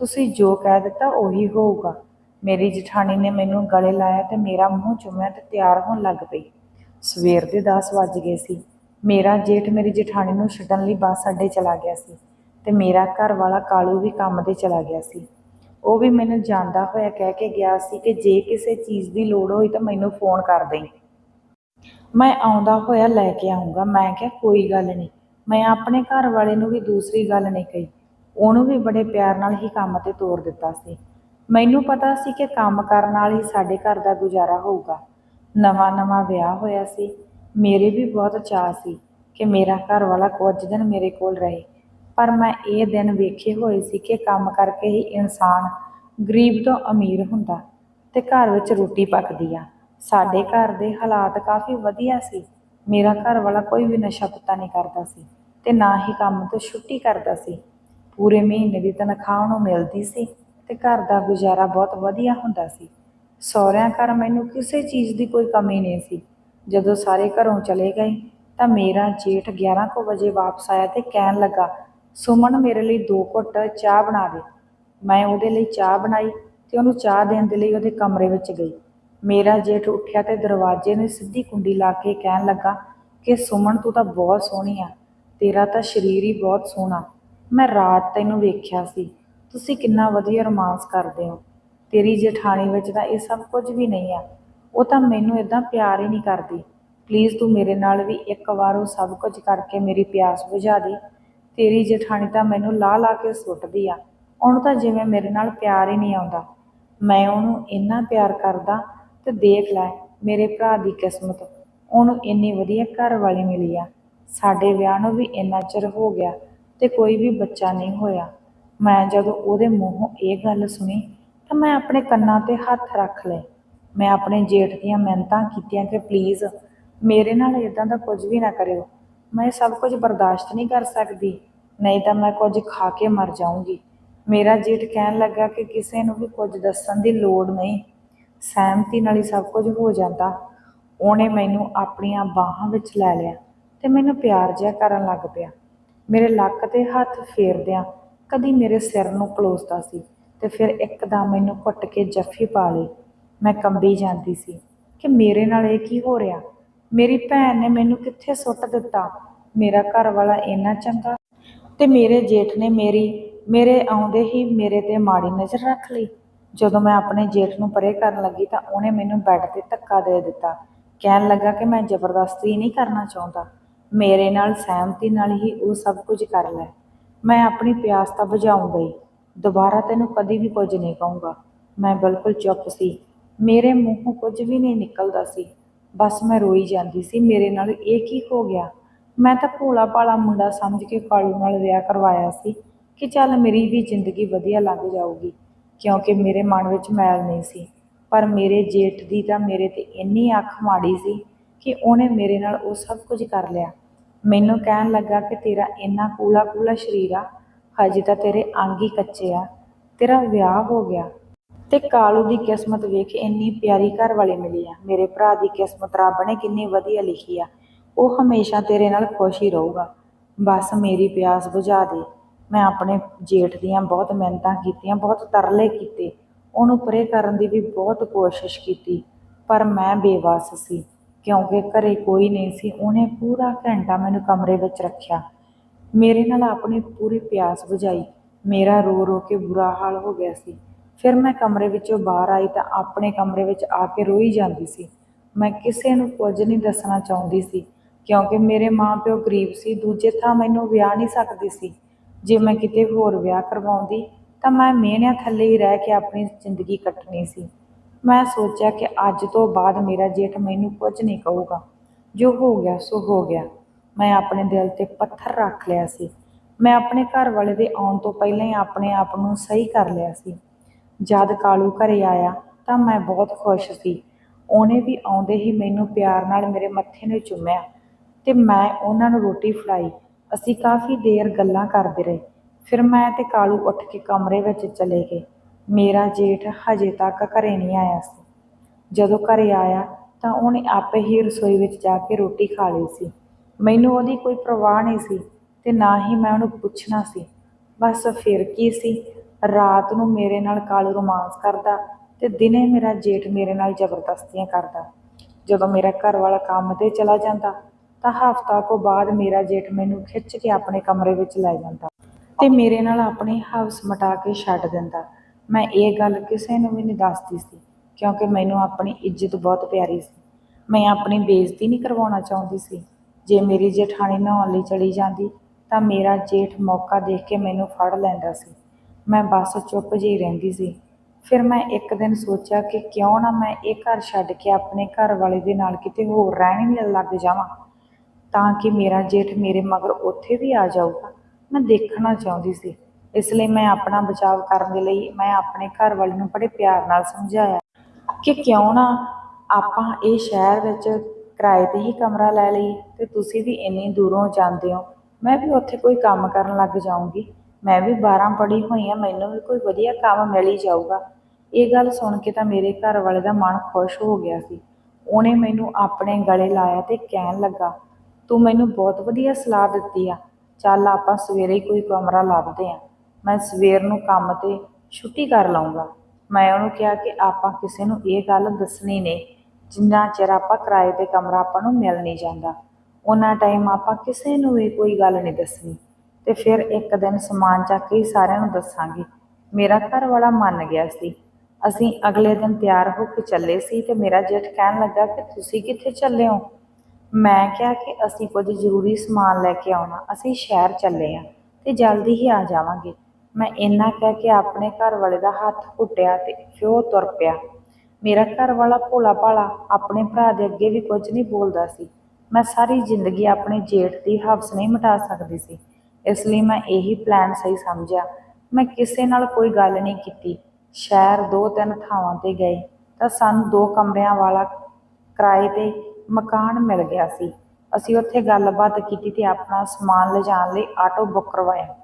ਤੁਸੀਂ ਜੋ ਕਹਿ ਦਿੱਤਾ ਉਹੀ ਹੋਊਗਾ। ਮੇਰੀ ਜਠਾਣੀ ਨੇ ਮੈਨੂੰ ਗਲੇ ਲਾਇਆ ਤੇ ਮੇਰਾ ਮੂੰਹ ਚੁੰਮਿਆ ਤੇ ਤਿਆਰ ਹੋਣ ਲੱਗ ਪਈ। ਸਵੇਰ ਦੇ 10 ਵੱਜ ਗਏ ਸੀ। ਮੇਰਾ ਜੇਠ ਮੇਰੀ ਜਠਾਣੀ ਨੂੰ ਛੱਡਣ ਲਈ ਬੱਸ ਅੱਡੇ ਚਲਾ ਗਿਆ ਸੀ ਤੇ ਮੇਰਾ ਘਰ ਵਾਲਾ ਕਾਲੂ ਵੀ ਕੰਮ ਤੇ ਚਲਾ ਗਿਆ ਸੀ। ਉਹ ਵੀ ਮੈਨੂੰ ਜਾਂਦਾ ਹੋਇਆ ਕਹਿ ਕੇ ਗਿਆ ਸੀ ਕਿ ਜੇ ਕਿਸੇ ਚੀਜ਼ ਦੀ ਲੋੜ ਹੋਈ ਤਾਂ ਮੈਨੂੰ ਫੋਨ ਕਰ ਦੇਈਂ। ਮੈਂ ਆਉਂਦਾ ਹੋਇਆ ਲੈ ਕੇ ਆਉਂਗਾ ਮੈਂ ਕਿਹਾ, ਕੋਈ ਗੱਲ ਨਹੀਂ। ਮੈਂ ਆਪਣੇ ਘਰ ਵਾਲੇ ਨੂੰ ਵੀ ਦੂਸਰੀ ਗੱਲ ਨਹੀਂ ਕਹੀ। ਉਹਨੂੰ ਵੀ ਬੜੇ ਪਿਆਰ ਨਾਲ ਹੀ ਕੰਮ ਤੇ ਤੋਰ ਦਿੱਤਾ ਸੀ। ਮੈਨੂੰ ਪਤਾ ਸੀ ਕਿ ਕੰਮ ਕਰਨ ਨਾਲ ਹੀ ਸਾਡੇ ਘਰ ਦਾ ਗੁਜ਼ਾਰਾ ਹੋਊਗਾ। ਨਵਾਂ ਨਵਾਂ ਵਿਆਹ ਹੋਇਆ ਸੀ। ਮੇਰੇ ਵੀ ਬਹੁਤ ਚਾਅ ਸੀ ਕਿ ਮੇਰਾ ਘਰ ਵਾਲਾ ਕੁਝ ਦਿਨ ਮੇਰੇ ਕੋਲ ਰਹੇ। ਪਰ ਮੈਂ ਇਹ ਦਿਨ ਵੇਖੇ ਹੋਏ ਸੀ ਕਿ ਕੰਮ ਕਰਕੇ ਹੀ ਇਨਸਾਨ ਗਰੀਬ ਤੋਂ ਅਮੀਰ ਹੁੰਦਾ ਤੇ ਘਰ ਵਿੱਚ ਰੋਟੀ ਪੱਕਦੀ ਆ। ਸਾਡੇ ਘਰ ਦੇ ਹਾਲਾਤ ਕਾਫੀ ਵਧੀਆ ਸੀ। ਮੇਰਾ ਘਰ ਵਾਲਾ ਕੋਈ ਵੀ ਨਸ਼ਾ ਪੱਤਾ ਨਹੀਂ ਕਰਦਾ ਸੀ ਤੇ ਨਾ ਹੀ ਕੰਮ ਤੋਂ ਛੁੱਟੀ ਕਰਦਾ ਸੀ। ਪੂਰੇ ਮਹੀਨੇ ਦੀ ਤਨਖਾਹ ਉਹਨੂੰ ਮਿਲਦੀ ਸੀ ਤੇ ਘਰ ਦਾ ਗੁਜ਼ਾਰਾ ਬਹੁਤ ਵਧੀਆ ਹੁੰਦਾ ਸੀ। ਸਹੁਰਿਆਂ ਘਰ ਮੈਨੂੰ ਕਿਸੇ ਚੀਜ਼ ਦੀ ਕੋਈ ਕਮੀ ਨਹੀਂ ਸੀ। ਜਦੋਂ ਸਾਰੇ ਘਰੋਂ ਚਲੇ ਗਏ ਤਾਂ ਮੇਰਾ ਜੇਠ 11 ਕੁ ਵਜੇ ਵਾਪਸ ਆਇਆ ਤੇ ਕਹਿਣ ਲੱਗਾ, ਸੁਮਨ ਮੇਰੇ ਲਈ ਦੋ ਘੁੱਟ ਚਾਹ ਬਣਾ ਦੇ। ਮੈਂ ਉਹਦੇ ਲਈ ਚਾਹ ਬਣਾਈ ਤੇ ਉਹਨੂੰ ਚਾਹ ਦੇਣ ਦੇ ਲਈ ਉਹਦੇ ਕਮਰੇ ਵਿੱਚ ਗਈ। ਮੇਰਾ ਜੇਠ ਉੱਠਿਆ ਤੇ ਦਰਵਾਜ਼ੇ ਨੂੰ ਸਿੱਧੀ ਕੁੰਡੀ ਲਾ ਕੇ ਕਹਿਣ ਲੱਗਾ, ਕਿ ਸੁਮਨ ਤੂੰ ਤਾਂ ਬਹੁਤ ਸੋਹਣੀ ਆ, ਤੇਰਾ ਤਾਂ ਸਰੀਰ ਹੀ ਬਹੁਤ ਸੋਹਣਾ। ਮੈਂ ਰਾਤ ਤੈਨੂੰ ਵੇਖਿਆ ਸੀ, ਤੁਸੀਂ ਕਿੰਨਾ ਵਧੀਆ ਰੋਮਾਂਸ ਕਰਦੇ ਹੋ। ਤੇਰੀ ਜੇਠਾਣੀ ਵਿੱਚ ਤਾਂ ਇਹ ਸਭ ਕੁਝ ਵੀ ਨਹੀਂ ਆ। ਉਹ ਤਾਂ ਮੈਨੂੰ ਇਦਾਂ ਪਿਆਰ ਹੀ ਨਹੀਂ ਕਰਦੀ। ਪਲੀਜ਼ ਤੂੰ ਮੇਰੇ ਨਾਲ ਵੀ ਇੱਕ ਵਾਰ ਉਹ ਸਭ ਕੁਝ ਕਰਕੇ ਮੇਰੀ ਪਿਆਸ ਬੁਝਾ ਦੇ। ਤੇਰੀ ਜਠਾਣੀ ਤਾਂ ਮੈਨੂੰ ਲਾ ਲਾ ਕੇ ਸੁੱਟਦੀ ਆ। ਉਹਨੂੰ ਤਾਂ ਜਿਵੇਂ ਮੇਰੇ ਨਾਲ ਪਿਆਰ ਹੀ ਨਹੀਂ ਆਉਂਦਾ। ਮੈਂ ਉਹਨੂੰ ਇੰਨਾ ਪਿਆਰ ਕਰਦਾ ਤੇ ਦੇਖ ਲੈ ਮੇਰੇ ਭਰਾ ਦੀ ਕਿਸਮਤ, ਉਹਨੂੰ ਇੰਨੀ ਵਧੀਆ ਘਰ ਵਾਲੀ ਮਿਲੀ ਆ। ਸਾਡੇ ਵਿਆਹ ਨੂੰ ਵੀ ਇੰਨਾ ਚਿਰ ਹੋ ਗਿਆ ਤੇ ਕੋਈ ਵੀ ਬੱਚਾ ਨਹੀਂ ਹੋਇਆ। ਮੈਂ ਜਦੋਂ ਉਹਦੇ ਮੂੰਹੋਂ ਇਹ ਗੱਲ ਸੁਣੀ ਤਾਂ ਮੈਂ ਆਪਣੇ ਕੰਨਾਂ ਤੇ ਹੱਥ ਰੱਖ ਲਏ। ਮੈਂ ਆਪਣੇ ਜੇਠ ਦੀਆਂ ਮਿਹਨਤਾਂ ਕੀਤੀਆਂ ਕਿ ਪਲੀਜ਼ ਮੇਰੇ ਨਾਲ ਇਦਾਂ ਦਾ ਕੁਝ ਵੀ ਨਾ ਕਰਿਓ। ਮੈਂ ਸਭ ਕੁਝ ਬਰਦਾਸ਼ਤ ਨਹੀਂ ਕਰ ਸਕਦੀ, ਨਹੀਂ ਤਾਂ ਮੈਂ ਕੁਝ ਖਾ ਕੇ ਮਰ ਜਾਊਂਗੀ। ਮੇਰਾ ਜੇਠ ਕਹਿਣ ਲੱਗਾ ਕਿ ਕਿਸੇ ਨੂੰ ਵੀ ਕੁਝ ਦੱਸਣ ਦੀ ਲੋੜ ਨਹੀਂ। ਸਹਿਮਤੀ ਨਾਲ ਹੀ ਸਭ ਕੁਝ ਹੋ ਜਾਂਦਾ। ਉਹਨੇ ਮੈਨੂੰ ਆਪਣੀਆਂ ਬਾਹਾਂ ਵਿੱਚ ਲੈ ਲਿਆ ਤੇ ਮੈਨੂੰ ਪਿਆਰ ਜਿਹਾ ਕਰਨ ਲੱਗ ਪਿਆ। ਮੇਰੇ ਲੱਕ ਤੇ ਹੱਥ ਫੇਰਦਿਆਂ ਕਦੀ ਮੇਰੇ ਸਿਰ ਨੂੰ ਪਲੋਸਦਾ ਸੀ ਤੇ ਫਿਰ ਇੱਕਦਮ ਮੈਨੂੰ ਘੁੱਟ ਕੇ ਜੱਫੀ ਪਾ ਲਈ। ਮੈਂ ਕੰਬੀ ਜਾਂਦੀ ਸੀ ਕਿ ਮੇਰੇ ਨਾਲ ਇਹ ਕੀ ਹੋ ਰਿਹਾ? ਮੇਰੀ ਭੈਣ ਨੇ ਮੈਨੂੰ ਕਿੱਥੇ ਸੁੱਟ ਦਿੱਤਾ? ਮੇਰਾ ਘਰ ਵਾਲਾ ਇੰਨਾ ਚੰਗਾ ਤੇ ਮੇਰੇ ਜੇਠ ਨੇ ਮੇਰੀ, ਮੇਰੇ ਆਉਂਦੇ ਹੀ ਮੇਰੇ ਤੇ ਮਾੜੀ ਨਜ਼ਰ ਰੱਖ ਲਈ। ਜਦੋਂ ਮੈਂ ਆਪਣੇ ਜੇਠ ਨੂੰ ਪਰੇ ਕਰਨ ਲੱਗੀ ਤਾਂ ਉਹਨੇ ਮੈਨੂੰ ਬੈੱਡ ਤੇ ਧੱਕਾ ਦੇ ਦਿੱਤਾ। ਕਹਿਣ ਲੱਗਾ ਕਿ ਮੈਂ ਜ਼ਬਰਦਸਤੀ ਨਹੀਂ ਕਰਨਾ ਚਾਹੁੰਦਾ। ਮੇਰੇ ਨਾਲ ਸਹਿਮਤੀ ਨਾਲ ਹੀ ਉਹ ਸਭ ਕੁਝ ਕਰ ਲੈ। ਮੈਂ ਆਪਣੀ ਪਿਆਸ ਤਾਂ ਬੁਝਾਉਂ ਗਈ। ਦੁਬਾਰਾ ਤੈਨੂੰ ਕਦੀ ਵੀ ਕੁਝ ਨਹੀਂ ਕਹੂੰਗਾ। ਮੈਂ ਬਿਲਕੁਲ ਚੁੱਪ ਸੀ। ਮੇਰੇ ਮੂੰਹੋਂ ਕੁਝ ਵੀ ਨਹੀਂ ਨਿਕਲਦਾ ਸੀ। ਬਸ ਮੈਂ ਰੋਈ ਜਾਂਦੀ ਸੀ, ਮੇਰੇ ਨਾਲ ਇਹ ਕੀ ਹੋ ਗਿਆ? ਮੈਂ ਤਾਂ ਭੋਲਾ ਭਾਲਾ ਮੁੰਡਾ ਸਮਝ ਕੇ ਕਾਲੂ ਨਾਲ ਵਿਆਹ ਕਰਵਾਇਆ ਸੀ ਕਿ ਚੱਲ ਮੇਰੀ ਵੀ ਜ਼ਿੰਦਗੀ ਵਧੀਆ ਲੰਘ ਜਾਊਗੀ, ਕਿਉਂਕਿ ਮੇਰੇ ਮਨ ਵਿੱਚ ਮੈਲ ਨਹੀਂ ਸੀ। ਪਰ ਮੇਰੇ ਜੇਠ ਦੀ ਤਾਂ ਮੇਰੇ ਤੇ ਇੰਨੀ ਅੱਖ ਮਾੜੀ ਸੀ ਕਿ ਉਹਨੇ ਮੇਰੇ ਨਾਲ ਉਹ ਸਭ ਕੁਝ ਕਰ ਲਿਆ। ਮੈਨੂੰ ਕਹਿਣ ਲੱਗਾ ਕਿ ਤੇਰਾ ਇੰਨਾ ਕੂਲਾ ਕੂਲਾ ਸਰੀਰ ਆ, ਹਜੇ ਤਾਂ ਤੇਰੇ ਅੰਗ ਹੀ ਕੱਚੇ ਆ, ਤੇਰਾ ਵਿਆਹ ਹੋ ਗਿਆ। ਤੇ ਕਾਲੂ ਦੀ ਕਿਸਮਤ ਵੇਖ ਇੰਨੀ ਪਿਆਰੀ ਘਰ ਵਾਲੀ ਮਿਲੀ ਆ। ਮੇਰੇ ਭਰਾ ਦੀ ਕਿਸਮਤ ਰੱਬ ਨੇ ਕਿੰਨੀ ਵਧੀਆ ਲਿਖੀ ਆ। ਉਹ ਹਮੇਸ਼ਾ ਤੇਰੇ ਨਾਲ ਖੁਸ਼ ਹੀ ਰਹੂਗਾ। ਬਸ ਮੇਰੀ ਪਿਆਸ ਬੁਝਾ ਦੇ। ਮੈਂ ਆਪਣੇ ਜੇਠ ਦੀਆਂ ਬਹੁਤ ਮਿਹਨਤਾਂ ਕੀਤੀਆਂ, ਬਹੁਤ ਤਰਲੇ ਕੀਤੇ। ਉਹਨੂੰ ਪਰੇ ਕਰਨ ਦੀ ਵੀ ਬਹੁਤ ਕੋਸ਼ਿਸ਼ ਕੀਤੀ, ਪਰ ਮੈਂ ਬੇਵਸ ਸੀ, ਕਿਉਂਕਿ ਘਰੇ ਕੋਈ ਨਹੀਂ ਸੀ। ਉਹਨੇ ਪੂਰਾ ਘੰਟਾ ਮੈਨੂੰ ਕਮਰੇ ਵਿੱਚ ਰੱਖਿਆ। ਮੇਰੇ ਨਾਲ ਆਪਣੀ ਪੂਰੀ ਪਿਆਸ ਬੁਝਾਈ। ਮੇਰਾ ਰੋ ਰੋ ਕੇ ਬੁਰਾ ਹਾਲ ਹੋ ਗਿਆ ਸੀ। ਫਿਰ ਮੈਂ ਕਮਰੇ ਵਿੱਚੋਂ ਬਾਹਰ ਆਈ ਤਾਂ ਆਪਣੇ ਕਮਰੇ ਵਿੱਚ ਆ ਕੇ ਰੋਈ ਜਾਂਦੀ ਸੀ। ਮੈਂ ਕਿਸੇ ਨੂੰ ਕੁਝ ਨਹੀਂ ਦੱਸਣਾ ਚਾਹੁੰਦੀ ਸੀ, ਕਿਉਂਕਿ ਮੇਰੇ ਮਾਪਿਓ ਗਰੀਬ ਸੀ, ਦੂਜੇ ਥਾਂ ਮੈਨੂੰ ਵਿਆਹ ਨਹੀਂ ਸਕਦੀ ਸੀ। ਜੇ ਮੈਂ ਕਿਤੇ ਹੋਰ ਵਿਆਹ ਕਰਵਾਉਂਦੀ ਤਾਂ ਮੈਂ ਮਿਹਨਿਆਂ ਥੱਲੇ ਹੀ ਰਹਿ ਕੇ ਆਪਣੀ ਜ਼ਿੰਦਗੀ ਕੱਟਣੀ ਸੀ। ਮੈਂ ਸੋਚਿਆ ਕਿ ਅੱਜ ਤੋਂ ਬਾਅਦ ਮੇਰਾ ਜੇਠ ਮੈਨੂੰ ਕੁਝ ਨਹੀਂ ਕਹੂਗਾ। ਜੋ ਹੋ ਗਿਆ, ਸੋ ਹੋ ਗਿਆ। ਮੈਂ ਆਪਣੇ ਦਿਲ ਤੇ ਪੱਥਰ ਰੱਖ ਲਿਆ ਸੀ। ਮੈਂ ਆਪਣੇ ਘਰ ਵਾਲੇ ਦੇ ਆਉਣ ਤੋਂ ਪਹਿਲਾਂ ਹੀ ਆਪਣੇ ਆਪ ਨੂੰ ਸਹੀ ਕਰ ਲਿਆ ਸੀ। ਜਦ ਕਾਲੂ ਘਰੇ ਆਇਆ ਤਾਂ ਮੈਂ ਬਹੁਤ ਖੁਸ਼ ਸੀ। ਉਹਨੇ ਵੀ ਆਉਂਦੇ ਹੀ ਮੈਨੂੰ ਪਿਆਰ ਨਾਲ ਮੇਰੇ ਮੱਥੇ ਨੂੰ ਚੁੰਮਿਆ ਤੇ ਮੈਂ ਉਹਨਾਂ ਨੂੰ ਰੋਟੀ ਫੜਾਈ। ਅਸੀਂ ਕਾਫੀ ਦੇਰ ਗੱਲਾਂ ਕਰਦੇ ਰਹੇ। ਫਿਰ ਮੈਂ ਤੇ ਕਾਲੂ ਉੱਠ ਕੇ ਕਮਰੇ ਵਿੱਚ ਚਲੇ ਗਏ। ਮੇਰਾ ਜੇਠ ਹਜੇ ਤੱਕ ਘਰੇ ਨਹੀਂ ਆਇਆ ਸੀ। ਜਦੋਂ ਘਰੇ ਆਇਆ ਤਾਂ ਉਹਨੇ ਆਪੇ ਹੀ ਰਸੋਈ ਵਿੱਚ ਜਾ ਕੇ ਰੋਟੀ ਖਾ ਲਈ ਸੀ। ਮੈਨੂੰ ਉਹਦੀ ਕੋਈ ਪਰਵਾਹ ਨਹੀਂ ਸੀ ਤੇ ਨਾ ਹੀ ਮੈਂ ਉਹਨੂੰ ਪੁੱਛਣਾ ਸੀ। ਬਸ ਫਿਰ ਕੀ ਸੀ? ਰਾਤ ਨੂੰ ਮੇਰੇ ਨਾਲ ਕਾਲੂ ਰੋਮਾਂਸ ਕਰਦਾ ਤੇ ਦਿਨੇ ਮੇਰਾ ਜੇਠ ਮੇਰੇ ਨਾਲ ਜ਼ਬਰਦਸਤੀਆਂ ਕਰਦਾ। ਜਦੋਂ ਮੇਰਾ ਘਰ ਵਾਲਾ ਕੰਮ ਤੇ ਚਲਾ ਜਾਂਦਾ, ਤਾਂ ਹਫ਼ਤਾ ਕੋ ਬਾਅਦ ਮੇਰਾ ਜੇਠ ਮੈਨੂੰ ਖਿੱਚ ਕੇ ਆਪਣੇ ਕਮਰੇ ਵਿੱਚ ਲੈ ਜਾਂਦਾ ਤੇ ਮੇਰੇ ਨਾਲ ਆਪਣੀ ਹਵਸ ਮਟਾ ਕੇ ਛੱਡ ਦਿੰਦਾ। ਮੈਂ ਇਹ ਗੱਲ ਕਿਸੇ ਨੂੰ ਵੀ ਨਹੀਂ ਦੱਸਦੀ ਸੀ, ਕਿਉਂਕਿ ਮੈਨੂੰ ਆਪਣੀ ਇੱਜ਼ਤ ਬਹੁਤ ਪਿਆਰੀ ਸੀ। ਮੈਂ ਆਪਣੀ ਬੇਇੱਜ਼ਤੀ ਨਹੀਂ ਕਰਵਾਉਣਾ ਚਾਹੁੰਦੀ ਸੀ। ਜੇ ਮੇਰੀ ਜੇਠਾਣੀ ਨਹਾਉਣ ਲਈ ਚਲੀ ਜਾਂਦੀ, ਤਾਂ ਮੇਰਾ ਜੇਠ ਮੌਕਾ ਦੇਖ ਕੇ ਮੈਨੂੰ ਫੜ ਲੈਂਦਾ ਸੀ। ਮੈਂ ਬਸ ਚੁੱਪ ਜਿਹੀ ਰਹਿੰਦੀ ਸੀ। ਫਿਰ ਮੈਂ ਇੱਕ ਦਿਨ ਸੋਚਿਆ ਕਿ ਕਿਉਂ ਨਾ ਮੈਂ ਇਹ ਘਰ ਛੱਡ ਕੇ ਆਪਣੇ ਘਰ ਵਾਲੇ ਦੇ ਨਾਲ ਕਿਤੇ ਹੋਰ ਰਹਿਣ ਹੀ ਲੱਗ ਜਾਵਾਂ, ਤਾਂ ਕਿ ਮੇਰਾ ਜੇਠ ਮੇਰੇ ਮਗਰ ਉੱਥੇ ਵੀ ਆ ਜਾਊਗਾ। ਮੈਂ ਦੇਖਣਾ ਚਾਹੁੰਦੀ ਸੀ, ਇਸ ਲਈ ਮੈਂ ਆਪਣਾ ਬਚਾਅ ਕਰਨ ਦੇ ਲਈ ਮੈਂ ਆਪਣੇ ਘਰ ਵਾਲੇ ਨੂੰ ਬੜੇ ਪਿਆਰ ਨਾਲ ਸਮਝਾਇਆ ਕਿ ਕਿਉਂ ਨਾ ਆਪਾਂ ਇਹ ਸ਼ਹਿਰ ਵਿੱਚ ਕਿਰਾਏ ਤੇ ਹੀ ਕਮਰਾ ਲੈ ਲਈ ਤੇ ਤੁਸੀਂ ਵੀ ਇੰਨੀ ਦੂਰੋਂ ਜਾਂਦੇ ਹੋ। ਮੈਂ ਵੀ ਉੱਥੇ ਕੋਈ ਕੰਮ ਕਰਨ ਲੱਗ ਜਾਊਂਗੀ। ਮੈਂ ਵੀ 12 ਪੜ੍ਹੀ ਹੋਈ ਹਾਂ, ਮੈਨੂੰ ਵੀ ਕੋਈ ਵਧੀਆ ਕੰਮ ਮਿਲ ਹੀ ਜਾਊਗਾ। ਇਹ ਗੱਲ ਸੁਣ ਕੇ ਤਾਂ ਮੇਰੇ ਘਰ ਵਾਲੇ ਦਾ ਮਨ ਖੁਸ਼ ਹੋ ਗਿਆ ਸੀ। ਉਹਨੇ ਮੈਨੂੰ ਆਪਣੇ ਗਲੇ ਲਾਇਆ ਤੇ ਕਹਿਣ ਲੱਗਾ, ਤੂੰ ਮੈਨੂੰ ਬਹੁਤ ਵਧੀਆ ਸਲਾਹ ਦਿੱਤੀ ਆ। ਚੱਲ ਆਪਾਂ ਸਵੇਰੇ ਹੀ ਕੋਈ ਕਮਰਾ ਲੱਭਦੇ ਆ ਮੈਂ ਸਵੇਰ ਨੂੰ ਕੰਮ ਤੇ ਛੁੱਟੀ ਕਰ ਲਵਾਂਗਾ ਮੈਂ ਉਹਨੂੰ ਕਿਹਾ ਕਿ ਆਪਾਂ ਕਿਸੇ ਨੂੰ ਇਹ ਗੱਲ ਦੱਸਣੀ ਨਹੀਂ ਜਿੰਨਾ ਚਿਰ ਆਪਾਂ ਕਿਰਾਏ ਤੇ ਕਮਰਾ ਆਪਾਂ ਨੂੰ ਮਿਲ ਨਹੀਂ ਜਾਂਦਾ। ਉਹਨਾਂ ਟਾਈਮ ਆਪਾਂ ਕਿਸੇ ਨੂੰ ਵੀ ਕੋਈ ਗੱਲ ਨਹੀਂ ਦੱਸਣੀ। ਤੇ ਫਿਰ ਇੱਕ ਦਿਨ ਸਮਾਨ ਚੱਕ ਕੇ ਸਾਰਿਆਂ ਨੂੰ ਦੱਸਾਂਗੇ। ਮੇਰਾ ਘਰ ਵਾਲਾ ਮੰਨ ਗਿਆ ਸੀ। ਅਸੀਂ ਅਗਲੇ ਦਿਨ ਤਿਆਰ ਹੋ ਕੇ ਚੱਲੇ ਸੀ ਤੇ ਮੇਰਾ ਜੇਠ ਕਹਿਣ ਲੱਗਾ ਕਿ ਤੁਸੀਂ ਕਿੱਥੇ ਚੱਲੇ ਹੋ? ਮੈਂ ਕਿਹਾ ਕਿ ਅਸੀਂ ਕੁਝ ਜ਼ਰੂਰੀ ਸਮਾਨ ਲੈ ਕੇ ਆਉਣਾ। ਅਸੀਂ ਸ਼ਹਿਰ ਚੱਲੇ ਆ ਤੇ ਜਲਦੀ ਹੀ ਆ ਜਾਵਾਂਗੇ। ਮੈਂ ਇੰਨਾ ਕਹਿ ਕੇ ਆਪਣੇ ਘਰ ਵਾਲੇ ਦਾ ਹੱਥ ਘੁੱਟਿਆ ਤੇ ਫਿਰ ਉਹ ਤੁਰ ਪਿਆ। ਮੇਰਾ ਘਰ ਵਾਲਾ ਭੋਲਾ ਭਾਲਾ ਆਪਣੇ ਭਰਾ ਦੇ ਅੱਗੇ ਵੀ ਕੁਝ ਨਹੀਂ ਬੋਲਦਾ ਸੀ। ਮੈਂ ਸਾਰੀ ਜ਼ਿੰਦਗੀ ਆਪਣੇ ਜੇਠ ਦੀ ਹਵਸ ਨਹੀਂ ਮਿਟਾ ਸਕਦੀ ਸੀ। ਇਸ ਲਈ ਮੈਂ ਇਹੀ ਪਲਾਨ ਸਹੀ ਸਮਝਿਆ। ਮੈਂ ਕਿਸੇ ਨਾਲ ਕੋਈ ਗੱਲ ਨਹੀਂ ਕੀਤੀ। ਸ਼ਹਿਰ ਦੋ ਤਿੰਨ ਥਾਵਾਂ ਤੇ ਗਏ ਤਾਂ ਸਾਨੂੰ ਦੋ ਕਮਰਿਆਂ ਵਾਲਾ ਕਿਰਾਏ ਤੇ ਮਕਾਨ ਮਿਲ ਗਿਆ ਸੀ। ਅਸੀਂ ਉੱਥੇ ਗੱਲਬਾਤ ਕੀਤੀ ਤੇ ਆਪਣਾ ਸਮਾਨ ਲਿਜਾਣ ਲਈ ਆਟੋ ਬੁੱਕ ਕਰਵਾਇਆ।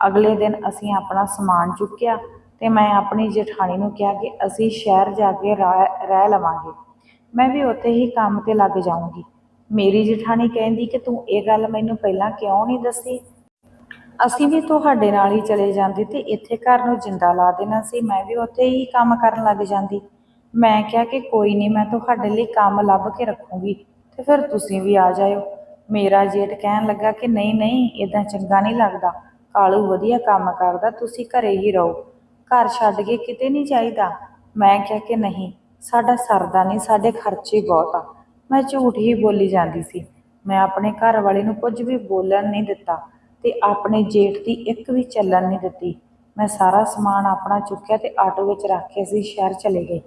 ਅਗਲੇ ਦਿਨ ਅਸੀਂ ਆਪਣਾ ਸਮਾਨ ਚੁੱਕਿਆ ਤੇ ਮੈਂ ਆਪਣੀ ਜਠਾਣੀ ਨੂੰ ਕਿਹਾ ਕਿ ਅਸੀਂ ਸ਼ਹਿਰ ਜਾ ਕੇ ਰਹਿ ਲਵਾਂਗੇ। ਮੈਂ ਵੀ ਉੱਥੇ ਹੀ ਕੰਮ ਤੇ ਲੱਗ ਜਾਊਂਗੀ। ਮੇਰੀ ਜਠਾਣੀ ਕਹਿੰਦੀ ਕਿ ਤੂੰ ਇਹ ਗੱਲ ਮੈਨੂੰ ਪਹਿਲਾਂ ਕਿਉਂ ਨਹੀਂ ਦੱਸੀ? ਅਸੀਂ ਵੀ ਤੁਹਾਡੇ ਨਾਲ ਹੀ ਚਲੇ ਜਾਂਦੇ ਤੇ ਇੱਥੇ ਘਰ ਨੂੰ ਜਿੰਦਾ ਲਾ ਦੇਣਾ ਸੀ, ਮੈਂ ਵੀ ਉੱਥੇ ਹੀ ਕੰਮ ਕਰਨ ਲੱਗ ਜਾਂਦੀ। ਮੈਂ ਕਿਹਾ ਕਿ ਕੋਈ ਨਹੀਂ, ਮੈਂ ਤੁਹਾਡੇ ਲਈ ਕੰਮ ਲੱਭ ਕੇ ਰੱਖੂੰਗੀ, ਤੇ ਫਿਰ ਤੁਸੀਂ ਵੀ ਆ ਜਾਇਓ। ਮੇਰਾ ਜੇਠ ਕਹਿਣ ਲੱਗਾ ਕਿ ਨਹੀਂ ਨਹੀਂ ਇਦਾਂ ਚੰਗਾ ਨਹੀਂ ਲੱਗਦਾ। ਕਾਲੂ ਵਧੀਆ ਕੰਮ ਕਰਦਾ, ਤੁਸੀਂ ਘਰੇ ਹੀ ਰਹੋ। ਘਰ ਛੱਡ ਕੇ ਕਿਤੇ ਨਹੀਂ ਚਾਹੀਦਾ ਮੈਂ ਕਿਹਾ ਕਿ ਨਹੀਂ, ਸਾਡਾ ਸਰਦਾ ਨਹੀਂ, ਸਾਡੇ ਖਰਚੇ ਬਹੁਤ ਆ। ਮੈਂ ਝੂਠ ਹੀ ਬੋਲੀ ਜਾਂਦੀ ਸੀ। ਮੈਂ ਆਪਣੇ ਘਰ ਵਾਲੇ ਨੂੰ ਕੁਝ ਵੀ ਬੋਲਣ ਨਹੀਂ ਦਿੱਤਾ। ਤੇ ਆਪਣੇ ਜੇਠ ਦੀ ਇੱਕ ਵੀ ਚੱਲਣ ਨਹੀਂ ਦਿੱਤੀ। ਮੈਂ ਸਾਰਾ ਸਮਾਨ ਆਪਣਾ ਚੁੱਕਿਆ ਤੇ ਆਟੋ ਵਿੱਚ ਰੱਖ ਕੇ ਅਸੀਂ ਸ਼ਹਿਰ ਚਲੇ ਗਏ।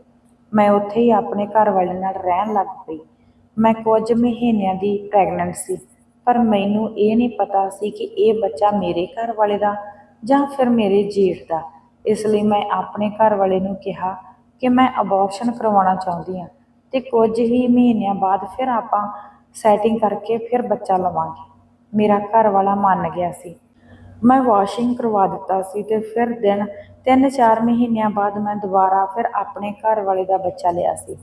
ਮੈਂ ਉੱਥੇ ਹੀ ਆਪਣੇ ਘਰ ਵਾਲੇ ਨਾਲ ਰਹਿਣ ਲੱਗ ਪਈ। ਮੈਂ ਕੁਝ ਮਹੀਨਿਆਂ ਦੀ ਪ੍ਰੈਗਨੈਂਟ ਸੀ, ਪਰ ਮੈਨੂੰ ਇਹ ਨਹੀਂ ਪਤਾ ਸੀ ਕਿ ਇਹ ਬੱਚਾ ਮੇਰੇ ਘਰ ਵਾਲੇ ਦਾ ਜਾਂ ਫਿਰ ਮੇਰੇ ਜੇਠ ਦਾ। ਇਸ ਲਈ ਮੈਂ ਆਪਣੇ ਘਰ ਵਾਲੇ ਨੂੰ ਕਿਹਾ ਕਿ ਮੈਂ ਅਬੋਰਸ਼ਨ ਕਰਵਾਉਣਾ ਚਾਹੁੰਦੀ ਹਾਂ ਤੇ ਕੁਝ ਹੀ ਮਹੀਨਿਆਂ ਬਾਅਦ ਫਿਰ ਆਪਾਂ ਸੈਟਿੰਗ ਕਰਕੇ ਫਿਰ ਬੱਚਾ ਲਵਾਂਗੇ। ਮੇਰਾ ਘਰ ਵਾਲਾ ਮੰਨ ਗਿਆ ਸੀ। ਮੈਂ ਵਾਸ਼ਿੰਗ ਕਰਵਾ ਦਿੱਤਾ ਸੀ ਤੇ ਫਿਰ ਦਿਨ ਤਿੰਨ ਚਾਰ ਮਹੀਨਿਆਂ ਬਾਅਦ ਮੈਂ ਦੁਬਾਰਾ ਫਿਰ ਆਪਣੇ ਘਰ ਵਾਲੇ ਦਾ ਬੱਚਾ ਲਿਆ ਸੀ।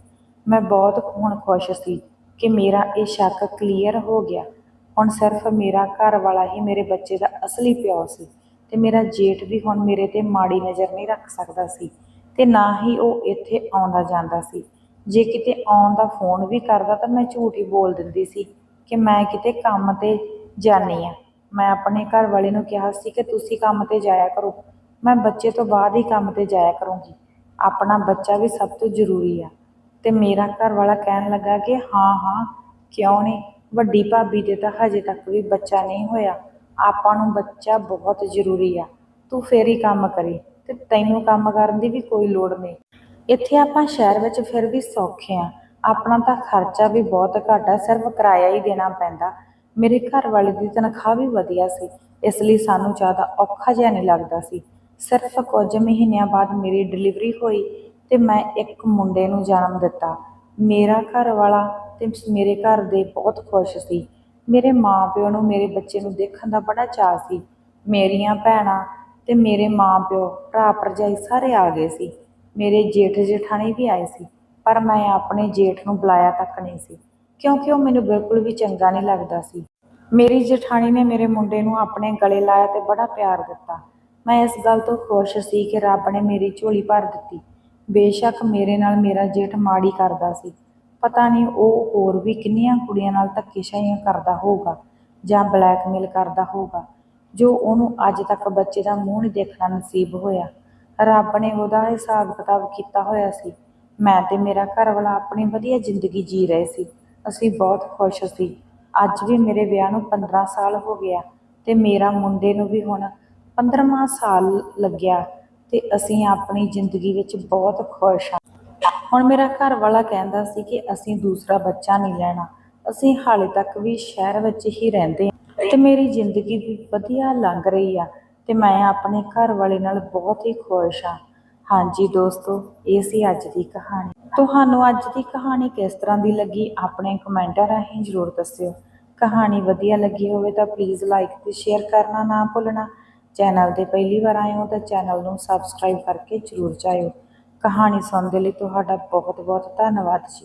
ਮੈਂ ਬਹੁਤ ਹੁਣ ਖੁਸ਼ ਸੀ ਕਿ ਮੇਰਾ ਇਹ ਸ਼ੱਕ ਕਲੀਅਰ ਹੋ ਗਿਆ। ਹੁਣ ਸਿਰਫ ਮੇਰਾ ਘਰ ਵਾਲਾ ਹੀ ਮੇਰੇ ਬੱਚੇ ਦਾ ਅਸਲੀ ਪਿਓ ਸੀ ਤੇ ਮੇਰਾ ਜੇਠ ਵੀ ਹੁਣ ਮੇਰੇ ਤੇ ਮਾੜੀ ਨਜ਼ਰ ਨਹੀਂ ਰੱਖ ਸਕਦਾ ਸੀ ਤੇ ਨਾ ਹੀ ਉਹ ਇੱਥੇ ਆਉਂਦਾ ਜਾਂਦਾ ਸੀ। ਜੇ ਕਿਤੇ ਆਉਣ ਦਾ ਫੋਨ ਵੀ ਕਰਦਾ ਤਾਂ ਮੈਂ ਝੂਠ ਹੀ ਬੋਲ ਦਿੰਦੀ ਸੀ ਕਿ ਮੈਂ ਕਿਤੇ ਕੰਮ ਤੇ ਜਾਂਦੀ ਆ ਮੈਂ ਆਪਣੇ ਘਰ ਵਾਲੇ ਨੂੰ ਕਿਹਾ ਸੀ ਕਿ ਤੁਸੀਂ ਕੰਮ ਤੇ ਜਾਇਆ ਕਰੋ। ਮੈਂ ਬੱਚੇ ਤੋਂ ਬਾਅਦ ਹੀ ਕੰਮ ਤੇ ਜਾਇਆ ਕਰੂੰਗੀ। ਆਪਣਾ ਬੱਚਾ ਵੀ ਸਭ ਤੋਂ ਜ਼ਰੂਰੀ ਆ। ਤੇ ਮੇਰਾ ਘਰ ਵਾਲਾ ਕਹਿਣ ਲੱਗਾ ਕਿ ਹਾਂ ਹਾਂ, ਕਿਉਂ ਨਹੀਂ? ਵੱਡੀ ਭਾਬੀ ਦੇ ਤਾਂ ਹਜੇ ਤੱਕ ਵੀ ਬੱਚਾ ਨਹੀਂ ਹੋਇਆ। ਆਪਾਂ ਨੂੰ ਬੱਚਾ ਬਹੁਤ ਜ਼ਰੂਰੀ ਆ। ਤੂੰ ਫੇਰ ਹੀ ਕੰਮ ਕਰੀ ਤੇ ਤੈਨੂੰ ਕੰਮ ਕਰਨ ਦੀ ਵੀ ਕੋਈ ਲੋੜ ਨਹੀਂ। ਇੱਥੇ ਆਪਾਂ ਸ਼ਹਿਰ ਵਿੱਚ ਫਿਰ ਵੀ ਸੌਖੇ ਆ। ਆਪਣਾ ਤਾਂ ਖਰਚਾ ਵੀ ਬਹੁਤ ਘੱਟ ਆ। ਸਿਰਫ ਕਿਰਾਇਆ ਹੀ ਦੇਣਾ ਪੈਂਦਾ। ਮੇਰੇ ਘਰ ਵਾਲੇ ਦੀ ਤਨਖਾਹ ਵੀ ਵਧੀਆ ਸੀ, ਇਸ ਲਈ ਸਾਨੂੰ ਜ਼ਿਆਦਾ ਔਖਾ ਜਿਹਾ ਨਹੀਂ ਲੱਗਦਾ ਸੀ। ਸਿਰਫ ਕੁਝ ਮਹੀਨਿਆਂ ਬਾਅਦ ਮੇਰੀ ਡਿਲੀਵਰੀ ਹੋਈ ਤੇ ਮੈਂ ਇੱਕ ਮੁੰਡੇ ਨੂੰ ਜਨਮ ਦਿੱਤਾ। ਮੇਰਾ ਘਰ ਵਾਲਾ ਤੇ ਮੇਰੇ ਘਰ ਦੇ ਬਹੁਤ ਖੁਸ਼ ਸੀ। ਮੇਰੇ ਮਾਪਿਓ ਨੂੰ ਮੇਰੇ ਬੱਚੇ ਨੂੰ ਦੇਖਣ ਦਾ ਬੜਾ ਚਾਅ ਸੀ। ਮੇਰੀਆਂ ਭੈਣਾਂ ਤੇ ਮੇਰੇ ਮਾਂ ਪਿਓ ਭਰਾ ਭਰਜਾਈ ਸਾਰੇ ਆ ਗਏ ਸੀ। ਮੇਰੇ ਜੇਠ ਜੇਠਾਣੀ ਵੀ ਆਏ ਸੀ, ਪਰ ਮੈਂ ਆਪਣੇ ਜੇਠ ਨੂੰ ਬੁਲਾਇਆ ਤੱਕ ਨਹੀਂ ਸੀ। ਕਿਉਂਕਿ ਉਹ ਮੈਨੂੰ ਬਿਲਕੁਲ ਵੀ ਚੰਗਾ ਨਹੀਂ ਲੱਗਦਾ ਸੀ। ਮੇਰੀ ਜੇਠਾਣੀ ਨੇ ਮੇਰੇ ਮੁੰਡੇ ਨੂੰ ਆਪਣੇ ਗਲੇ ਲਾਇਆ ਤੇ ਬੜਾ ਪਿਆਰ ਦਿੱਤਾ। ਮੈਂ ਇਸ ਗੱਲ ਤੋਂ ਖੁਸ਼ ਸੀ ਕਿ ਰੱਬ ਨੇ ਮੇਰੀ ਝੋਲੀ ਭਰ ਦਿੱਤੀ। ਬੇਸ਼ੱਕ ਮੇਰੇ ਨਾਲ ਮੇਰਾ ਜੇਠ ਮਾੜੀ ਕਰਦਾ ਸੀ। ਪਤਾ ਨਹੀਂ ਉਹ ਹੋਰ ਵੀ ਕਿੰਨੀਆਂ ਕੁੜੀਆਂ ਨਾਲ ਧੱਕੇਸ਼ਾਹੀਆਂ ਕਰਦਾ ਹੋਊਗਾ ਜਾਂ ਬਲੈਕਮੇਲ ਕਰਦਾ ਹੋਊਗਾ, ਜੋ ਉਹਨੂੰ ਅੱਜ ਤੱਕ ਬੱਚੇ ਦਾ ਮੂੰਹ ਨਹੀਂ ਦੇਖਣਾ ਨਸੀਬ ਹੋਇਆ। ਰੱਬ ਨੇ ਉਹਦਾ ਹਿਸਾਬ ਕਿਤਾਬ ਕੀਤਾ ਹੋਇਆ ਸੀ। ਮੈਂ ਤੇ ਮੇਰਾ ਘਰ ਵਾਲਾ ਆਪਣੀ ਵਧੀਆ ਜ਼ਿੰਦਗੀ ਜੀ ਰਹੇ ਸੀ। ਅਸੀਂ ਬਹੁਤ ਖੁਸ਼ ਸੀ। ਅੱਜ ਵੀ ਮੇਰੇ ਵਿਆਹ ਨੂੰ 15 ਸਾਲ ਹੋ ਗਿਆ ਤੇ ਮੇਰਾ ਮੁੰਡੇ ਨੂੰ ਵੀ ਹੁਣ 15ਵਾਂ ਸਾਲ ਲੱਗਿਆ ਤੇ ਅਸੀਂ ਆਪਣੀ ਜ਼ਿੰਦਗੀ ਵਿੱਚ ਬਹੁਤ ਖੁਸ਼ ਹਾਂ ਹੁਣ ਮੇਰਾ ਘਰ ਵਾਲਾ ਕਹਿੰਦਾ ਸੀ ਕਿ ਅਸੀਂ ਦੂਸਰਾ ਬੱਚਾ ਨਹੀਂ ਲੈਣਾ। ਅਸੀਂ ਹਾਲੇ ਤੱਕ ਵੀ ਸ਼ਹਿਰ ਵਿੱਚ ਹੀ ਰਹਿੰਦੇ ਹਾਂ ਤੇ ਮੇਰੀ ਜ਼ਿੰਦਗੀ ਵੀ ਵਧੀਆ ਲੰਘ ਰਹੀ ਆ ਤੇ ਮੈਂ ਆਪਣੇ ਘਰ ਵਾਲੇ ਨਾਲ ਬਹੁਤ ਹੀ ਖੁਸ਼ ਹਾਂ ਹਾਂਜੀ ਦੋਸਤੋ, ਇਹ ਸੀ ਅੱਜ ਦੀ ਕਹਾਣੀ। ਤੁਹਾਨੂੰ ਅੱਜ ਦੀ ਕਹਾਣੀ ਕਿਸ ਤਰ੍ਹਾਂ ਦੀ ਲੱਗੀ, ਆਪਣੇ ਕਮੈਂਟਾਂ ਰਾਹੀਂ ਜ਼ਰੂਰ ਦੱਸਿਓ। ਕਹਾਣੀ ਵਧੀਆ ਲੱਗੀ ਹੋਵੇ ਤਾਂ ਪਲੀਜ਼ ਲਾਈਕ ਤੇ ਸ਼ੇਅਰ ਕਰਨਾ ਨਾ ਭੁੱਲਣਾ। ਚੈਨਲ ਤੇ ਪਹਿਲੀ ਵਾਰ ਆਏ ਹੋ ਤਾਂ ਚੈਨਲ ਨੂੰ ਸਬਸਕ੍ਰਾਈਬ ਕਰਕੇ ਜ਼ਰੂਰ ਜਾਇਓ। ਕਹਾਣੀ ਸੁਣਨ ਦੇ ਲਈ ਤੁਹਾਡਾ ਬਹੁਤ ਬਹੁਤ ਧੰਨਵਾਦ ਜੀ।